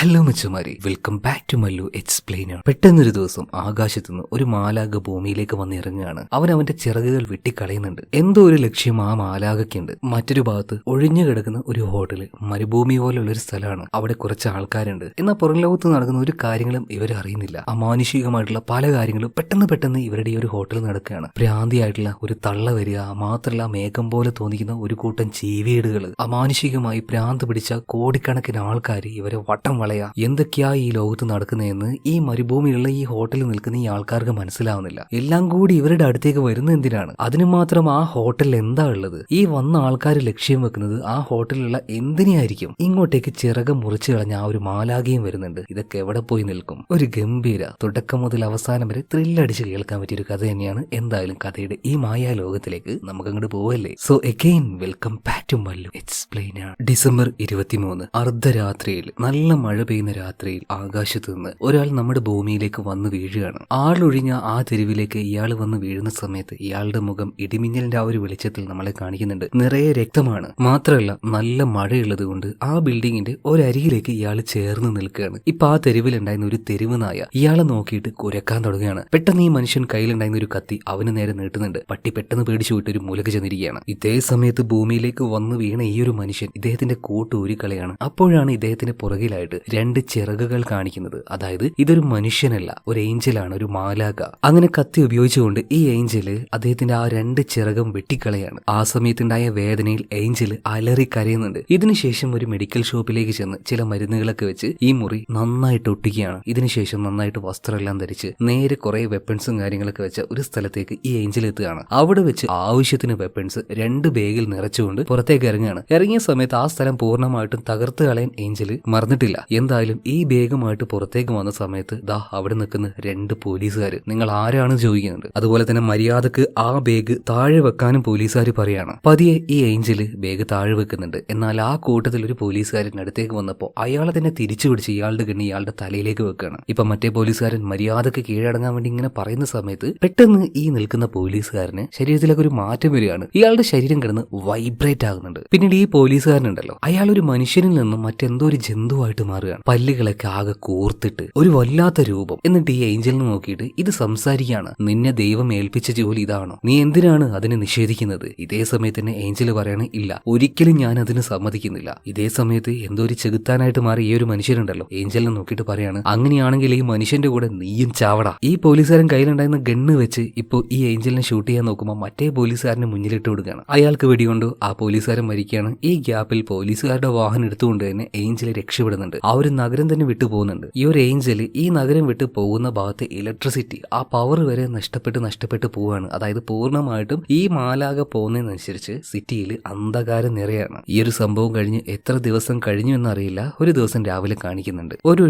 Hello മച്ചുമാരി. Welcome back to Mallu explainer പെട്ടെന്നൊരു ദിവസം ആകാശത്തു നിന്ന് ഒരു മാലാക ഭൂമിയിലേക്ക് വന്നിറങ്ങുകയാണ് അവൻ അവന്റെ ചിറകുകൾ വെട്ടിക്കളയുന്നുണ്ട്. എന്തോ ഒരു ലക്ഷ്യം ആ മാലാകയ്ക്കുണ്ട് മറ്റൊരു ഭാഗത്ത് ഒഴിഞ്ഞു കിടക്കുന്ന ഒരു ഹോട്ടൽ മരുഭൂമി പോലുള്ള ഒരു സ്ഥലമാണ്. അവിടെ കുറച്ച് ആൾക്കാരുണ്ട്. എന്നാൽ പുറം ലോകത്ത് നടക്കുന്ന ഒരു കാര്യങ്ങളും ഇവർ അറിയുന്നില്ല. അമാനുഷികമായിട്ടുള്ള പല കാര്യങ്ങളും പെട്ടെന്ന് പെട്ടെന്ന് ഇവരുടെ ഈ ഒരു ഹോട്ടൽ നടക്കുകയാണ്. ഭ്രാന്തിയായിട്ടുള്ള ഒരു തള്ള വരിക മാത്രമല്ല മേഘം പോലെ തോന്നിക്കുന്ന ഒരു കൂട്ടം ചീവീടുകൾ അമാനുഷികമായി ഭ്രാന്ത് പിടിച്ച കോടിക്കണക്കിന് ആൾക്കാർ ഇവരെ വട്ടം വളയാ എന്തൊക്കെയാ ഈ ലോകത്ത് നടക്കുന്നതെന്ന് ഈ മരുഭൂമിയിലുള്ള ഈ ഹോട്ടലിൽ നിൽക്കുന്ന ഈ ആൾക്കാർക്ക് മനസ്സിലാവുന്നില്ല. എല്ലാം കൂടി ഇവരുടെ അടുത്തേക്ക് വരുന്ന എന്തിനാണ്? അതിനു മാത്രം ആ ഹോട്ടലിൽ എന്താ ഉള്ളത്? ഈ വന്ന ആൾക്കാർ ലക്ഷ്യം വെക്കുന്നത് ആ ഹോട്ടലിലുള്ള എന്തിനെയായിരിക്കും? ഇങ്ങോട്ടേക്ക് ചിറകം മുറിച്ചു കളഞ്ഞ ആ ഒരു മാലാകയും വരുന്നുണ്ട്. ഇതൊക്കെ എവിടെ പോയി നിൽക്കും? ഒരു ഗംഭീര തുടക്കം മുതൽ അവസാനം വരെ ത്രില്ലടിച്ച് കേൾക്കാൻ പറ്റിയ ഒരു കഥ തന്നെയാണ് എന്തായാലും കഥയുടെ ഈ മായാ ലോകത്തിലേക്ക് നമുക്ക് അങ്ങോട്ട് പോവല്ലേ? So again welcome back to Mallu. Explain December ഇരുപത്തിമൂന്ന് അർദ്ധരാത്രിയിൽ. നല്ല മഴ പെയ്യുന്ന രാത്രിയിൽ ആകാശത്ത് നിന്ന് ഒരാൾ നമ്മുടെ ഭൂമിയിലേക്ക് വന്ന് വീഴുകയാണ്. ആളൊഴിഞ്ഞ ആ തെരുവിലേക്ക് ഇയാൾ വന്ന് വീഴുന്ന സമയത്ത് ഇയാളുടെ മുഖം ഇടിമിന്നലിന്റെ ആ ഒരു വെളിച്ചത്തിൽ നമ്മളെ കാണിക്കുന്നുണ്ട്. നിറയെ രക്തമാണ്. മാത്രമല്ല നല്ല മഴയുള്ളത് കൊണ്ട് ആ ബിൽഡിങ്ങിന്റെ ഒരരികിലേക്ക് ഇയാൾ ചേർന്ന് നിൽക്കുകയാണ്. ഇപ്പൊ ആ തെരുവിലുണ്ടായിരുന്ന ഒരു തെരുവ് നായ ഇയാളെ നോക്കിയിട്ട് കുരക്കാൻ തുടങ്ങുകയാണ്. പെട്ടെന്ന് ഈ മനുഷ്യൻ കയ്യിലുണ്ടായിരുന്ന ഒരു കത്തി അവന് നേരെ നീട്ടുന്നുണ്ട്. പട്ടി പെട്ടെന്ന് പേടിച്ചു വിട്ട് ഒരു മുലക ചെന്നിരിക്കുകയാണ്. ഇതേ സമയത്ത് ഭൂമിയിലേക്ക് വന്ന് വീണ ഈ ഒരു മനുഷ്യൻ ഇദ്ദേഹത്തിന്റെ കൂട്ട് ഊരിക്കളയാണ്. അപ്പോഴാണ് ഇദ്ദേഹത്തിന്റെ പുറകിലായിട്ട് രണ്ട് ചിറകുകൾ കാണിക്കുന്നത്. അതായത് ഇതൊരു മനുഷ്യനല്ല ഒരു ഏഞ്ചലാണ് ഒരു മാലാക അങ്ങനെ കത്തി ഉപയോഗിച്ചുകൊണ്ട് ഈ ഏഞ്ചൽ അദ്ദേഹത്തിന്റെ ആ രണ്ട് ചിറകും വെട്ടിക്കളയാണ്. ആ സമയത്തുണ്ടായ വേദനയിൽ ഏഞ്ചൽ അലറി കരയുന്നുണ്ട്. ഇതിനുശേഷം ഒരു മെഡിക്കൽ ഷോപ്പിലേക്ക് ചെന്ന് ചില മരുന്നുകളൊക്കെ വെച്ച് ഈ മുറി നന്നായിട്ട് ഒട്ടിക്കുകയാണ്. ഇതിനുശേഷം നന്നായിട്ട് വസ്ത്രമെല്ലാം ധരിച്ച് നേരെ കുറെ വെപ്പൺസും കാര്യങ്ങളൊക്കെ വെച്ച ഒരു സ്ഥലത്തേക്ക് ഈ ഏഞ്ചൽ എത്തുകയാണ്. അവിടെ വെച്ച് ആവശ്യത്തിന് വെപ്പൺസ് രണ്ട് ബാഗിൽ നിറച്ചുകൊണ്ട് പുറത്തേക്ക് ഇറങ്ങുകയാണ്. ഇറങ്ങിയ സമയത്ത് ആ സ്ഥലം പൂർണമായിട്ടും തകർത്ത് കളയാൻ ഏഞ്ചൽ മറന്നിട്ടില്ല. എന്തായാലും ഈ ബേഗുമായിട്ട് പുറത്തേക്ക് വന്ന സമയത്ത് ദാ അവിടെ നിൽക്കുന്ന രണ്ട് പോലീസുകാർ നിങ്ങൾ ആരാണ് ചോദിക്കുന്നുണ്ട് അതുപോലെ തന്നെ മര്യാദയ്ക്ക് ആ ബേഗ് താഴെ വെക്കാനും പോലീസുകാർ പറയാണ്. പതിയെ ഈ ഏഞ്ചൽ ബേഗ് താഴെ വെക്കുന്നുണ്ട്. എന്നാൽ ആ കൂട്ടത്തിൽ ഒരു പോലീസുകാരൻ അടുത്തേക്ക് വന്നപ്പോൾ അയാളെ തന്നെ തിരിച്ചു പിടിച്ച് ഇയാളുടെ കണ്ണി ഇയാളുടെ തലയിലേക്ക് വെക്കുകയാണ്. ഇപ്പൊ മറ്റേ പോലീസുകാരൻ മര്യാദയ്ക്ക് കീഴടങ്ങാൻ വേണ്ടി ഇങ്ങനെ പറയുന്ന സമയത്ത് പെട്ടെന്ന് ഈ നിൽക്കുന്ന പോലീസുകാരന് ശരീരത്തിലേക്ക് ഒരു മാറ്റം വരികയാണ്. ഇയാളുടെ ശരീരം കിടന്ന് വൈബ്രേറ്റ് ആകുന്നുണ്ട്. പിന്നീട് ഈ പോലീസുകാരനുണ്ടല്ലോ. അയാൾ ഒരു മനുഷ്യനിൽ നിന്നും മറ്റെന്തോ ഒരു ജന്തുവായിട്ട് മാറുകയാണ്. പല്ലുകളൊക്കെ ആകെ കൂർത്തിട്ട് ഒരു വല്ലാത്ത രൂപം. എന്നിട്ട് ഈ ഏഞ്ചലിനെ നോക്കിയിട്ട് ഇത് സംസാരിക്കുകയാണ്. നിന്നെ ദൈവം ഏൽപ്പിച്ച ജോലി ഇതാണോ? നീ എന്തിനാണ് അതിനെ നിഷേധിക്കുന്നത്? ഇതേ സമയത്ത് തന്നെ ഏഞ്ചൽ പറയാണ് ഇല്ല ഒരിക്കലും ഞാൻ അതിന് സമ്മതിക്കുന്നില്ല. ഇതേ സമയത്ത് എന്തോ ഒരു ചെകുത്താനായിട്ട് മാറി ഈ ഒരു മനുഷ്യരുണ്ടല്ലോ. ഏഞ്ചലിനെ നോക്കിയിട്ട് പറയാണ് അങ്ങനെയാണെങ്കിൽ ഈ മനുഷ്യന്റെ കൂടെ നീയും ചാവട. ഈ പോലീസുകാരൻ കയ്യിലുണ്ടായിരുന്ന ഗണ്ണ് വെച്ച് ഇപ്പോൾ ഈ ഏഞ്ചലിനെ ഷൂട്ട് ചെയ്യാൻ നോക്കുമ്പോൾ മറ്റേ പോലീസുകാരനെ മുന്നിലിട്ട് കൊടുക്കുകയാണ്. അയാൾക്ക് വെടികൊണ്ട് ആ പോലീസുകാരൻ മരിക്കുകയാണ്. ഈ ഗ്യാപ്പിൽ പോലീസുകാരുടെ വാഹനം എടുത്തുകൊണ്ട് തന്നെ ഏഞ്ചൽ രക്ഷപ്പെടുന്നുണ്ട്. ആ ഒരു നഗരം തന്നെ വിട്ടു പോകുന്നുണ്ട്. ഈ ഒരു ഏഞ്ചൽ ഈ നഗരം വിട്ട് പോകുന്ന ഭാഗത്തെ ഇലക്ട്രിസിറ്റി ആ പവർ വരെ നഷ്ടപ്പെട്ട് നഷ്ടപ്പെട്ട് പോവുകയാണ് അതായത് പൂർണമായിട്ടും ഈ മാലാക പോകുന്നതിനനുസരിച്ച് സിറ്റിയിൽ അന്ധകാരം നിറയാണ്. ഈ ഒരു സംഭവം കഴിഞ്ഞ് എത്ര ദിവസം കഴിഞ്ഞു എന്നറിയില്ല. ഒരു ദിവസം രാവിലെ കാണിക്കുന്നുണ്ട്. ഒരു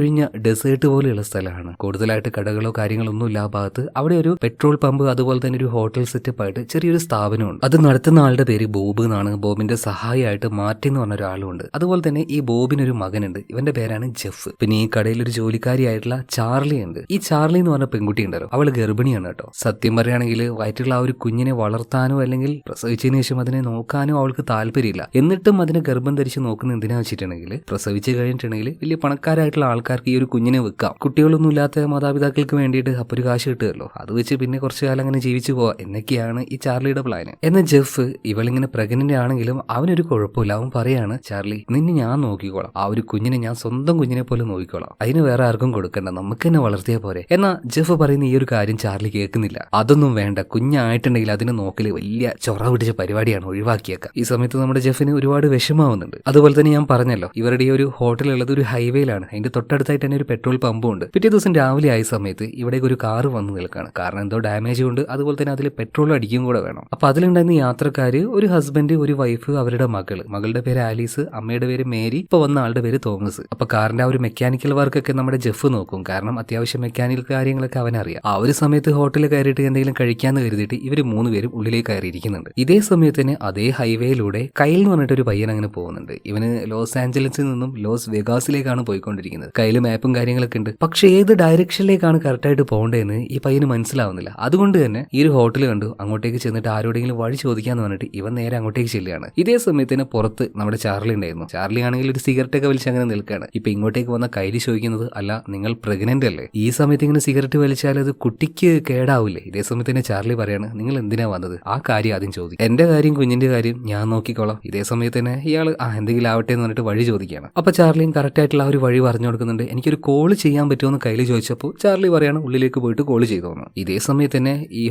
ഡെസേർട്ട് പോലെയുള്ള സ്ഥലമാണ്. കൂടുതലായിട്ട് കടകളോ കാര്യങ്ങളോ ഒന്നും ആ ഭാഗത്ത്. അവിടെ ഒരു പെട്രോൾ പമ്പ് അതുപോലെ തന്നെ ഒരു ഹോട്ടൽ സെറ്റപ്പ് ആയിട്ട് ചെറിയൊരു സ്ഥാപനമുണ്ട്. അത് നടത്തുന്ന ആളുടെ പേര് ബോബ് എന്നാണ്. ബോബിന്റെ സഹായമായിട്ട് മാറ്റി എന്ന് പറഞ്ഞ ഒരാളുണ്ട് അതുപോലെ തന്നെ ഈ ബോബിന് ഒരു മകനുണ്ട്. ഇവന്റെ പേരാണ് ജെഫ്. പിന്നെ ഈ കടയിൽ ഒരു ജോലിക്കാരിയായിട്ടുള്ള ചാർലി ഉണ്ട്. ഈ ചാർലി എന്ന് പറഞ്ഞ പെൺകുട്ടി ഉണ്ടല്ലോ. അവൾ ഗർഭിണിയാണ് കേട്ടോ. സത്യം പറയുകയാണെങ്കിൽ വയറ്റിലുള്ള ആ ഒരു കുഞ്ഞിനെ വളർത്താനോ അല്ലെങ്കിൽ പ്രസവിച്ചതിന് ശേഷം അതിനെ നോക്കാനോ അവൾക്ക് താല്പര്യമില്ല. എന്നിട്ടും അതിനെ ഗർഭം ധരിച്ച് നോക്കുന്ന എന്തിനാ വെച്ചിട്ടുണ്ടെങ്കിൽ പ്രസവിച്ച് കഴിഞ്ഞിട്ടുണ്ടെങ്കിൽ വലിയ പണക്കാരായിട്ടുള്ള ആൾക്കാർക്ക് ഈ ഒരു കുഞ്ഞിനെ വെക്കാം. കുട്ടികളൊന്നും ഇല്ലാത്ത മാതാപിതാക്കൾക്ക് വേണ്ടിയിട്ട് അപ്പൊ ഒരു കാശ് കിട്ടുമല്ലോ അത് വെച്ച് പിന്നെ കുറച്ചു കാലം അങ്ങനെ ജീവിച്ചു പോവാ. എന്നൊക്കെയാണ് ഈ ചാർലിയുടെ പ്ലാന്. എന്നാൽ ജെഫ് ഇവളിങ്ങനെ പ്രഗ്നന്റ് ആണെങ്കിലും അവനൊരു കുഴപ്പമില്ല. അവൻ പറയാണ് ചാർലി നിന്നെ ഞാൻ നോക്കിക്കോളാം. ആ ഒരു കുഞ്ഞിനെ ഞാൻ സ്വന്തം കുഞ്ഞിനെ പോലെ നോക്കിക്കോളാം. അതിന് വേറെ ആർക്കും കൊടുക്കണ്ട. നമുക്ക് തന്നെ വളർത്തിയാൽ പോരെ. എന്നാ ജെഫ് പറയുന്ന ഈ ഒരു കാര്യം ചാർലി കേൾക്കുന്നില്ല. അതൊന്നും വേണ്ട. കുഞ്ഞായിട്ടുണ്ടെങ്കിൽ അതിനെ നോക്കൽ വലിയ ചൊറ പിടിച്ച പരിപാടിയാണ് ഒഴിവാക്കിയേക്കാം. ഈ സമയത്ത് നമ്മുടെ ജെഫിന് ഒരുപാട് വിഷമാവുന്നുണ്ട് അതുപോലെ തന്നെ ഞാൻ പറഞ്ഞല്ലോ ഇവരുടെ ഈ ഒരു ഹോട്ടലുള്ളത് ഒരു ഹൈവേയിലാണ്. അതിന്റെ തൊട്ടടുത്തായിട്ട് തന്നെ ഒരു പെട്രോൾ പമ്പും ഉണ്ട്. പിറ്റേ ദിവസം രാവിലെ ആയ സമയത്ത് ഇവിടേക്ക് ഒരു കാർ വന്നു നിൽക്കുകയാണ് കാരണം എന്തോ ഡാമേജ് ഉണ്ട് അതുപോലെ തന്നെ അതിൽ പെട്രോൾ അടിക്കും കൂടെ വേണം. അപ്പൊ അതിലുണ്ടായിരുന്ന യാത്രക്കാര് ഒരു ഹസ്ബൻഡ് ഒരു വൈഫ് അവരുടെ മകൾ. മകളുടെ പേര് ആലീസ് അമ്മയുടെ പേര് മേരി ഇപ്പൊ വന്ന ആളുടെ പേര് തോമസ്. അപ്പൊ കാറിന്റെ ആ ഒരു മെക്കാനിക്കൽ വർക്കൊക്കെ നമ്മുടെ ജെഫ് നോക്കും. കാരണം അത്യാവശ്യം മെക്കാനിക്കൽ കാര്യങ്ങളൊക്കെ അവനറിയാം. ആ ഒരു സമയത്ത് ഹോട്ടലിൽ കയറിയിട്ട് എന്തെങ്കിലും കഴിക്കാന്ന് കരുതിയിട്ട് ഇവർ മൂന്നുപേരും ഉള്ളിലേക്ക് കയറിയിരിക്കുന്നുണ്ട്. ഇതേ സമയത്ത് തന്നെ അതേ ഹൈവേയിലൂടെ കയ്യിൽ എന്ന് പറഞ്ഞിട്ട് ഒരു പയ്യൻ അങ്ങനെ പോകുന്നുണ്ട്. ഇവന് ലോസ് ആഞ്ചലസിൽ നിന്നും ലോസ് വെഗാസിലേക്കാണ് പോയിക്കൊണ്ടിരിക്കുന്നത്. കയ്യിൽ മാപ്പും കാര്യങ്ങളൊക്കെ ഉണ്ട്. പക്ഷേ ഏത് ഡയറക്ഷനിലേക്കാണ് കറക്റ്റായിട്ട് പോകേണ്ടതെന്ന് ഈ പയ്യന് മനസ്സിലാവുന്നില്ല. അതുകൊണ്ട് തന്നെ ഈ ഒരു ഹോട്ടൽ കണ്ടു. അങ്ങോട്ടേക്ക് ചെന്നിട്ട് ആരോടെങ്കിലും വഴി ചോദിക്കാന്ന് പറഞ്ഞിട്ട് ഇവൻ നേരെ അങ്ങോട്ടേക്ക് ചെല്ലുകയാണ്. ഇതേ സമയത്ത് തന്നെ പുറത്ത് നമ്മുടെ ചാർലി ഉണ്ടായിരുന്നു. ചാർലി ആണെങ്കിൽ ഒരു സിഗരറ്റ് ഒക്കെ വലിച്ച് അങ്ങനെ നിൽക്കുകയാണ്. ഇപ്പൊ ഇങ്ങോട്ടേക്ക് വന്ന കൈലി ചോദിക്കുന്നത് അല്ല നിങ്ങൾ പ്രഗ്നന്റ് അല്ലേ? ഈ സമയത്ത് ഇങ്ങനെ സിഗരറ്റ് വലിച്ചാൽ അത് കുട്ടിക്ക് കേടാവില്ലേ ഇതേ സമയത്ത് തന്നെ ചാർലി പറയാണ് നിങ്ങൾ എന്തിനാ വന്നത്? ആ കാര്യം ആദ്യം ചോദിക്കും. എന്റെ കാര്യം കുഞ്ഞിന്റെ കാര്യം ഞാൻ നോക്കിക്കോളാം. ഇതേ സമയത്ത് തന്നെ ഇയാൾ ആ എന്തെങ്കിലും ആവട്ടെ എന്ന് പറഞ്ഞിട്ട് വഴി ചോദിക്കുകയാണ്. അപ്പൊ ചാർലിയും കറക്റ്റ് ആയിട്ടുള്ള ഒരു വഴി പറഞ്ഞു കൊടുക്കുന്നുണ്ട്. എനിക്കൊരു കോൾ ചെയ്യാൻ പറ്റുമെന്ന് കയ്യിൽ ചോദിച്ചപ്പോൾ ചാർലി പറയാണ് ഉള്ളിലേക്ക് പോയിട്ട് കോൾ ചെയ്തോന്ന്. ഇതേ സമയത്ത് തന്നെ ഈ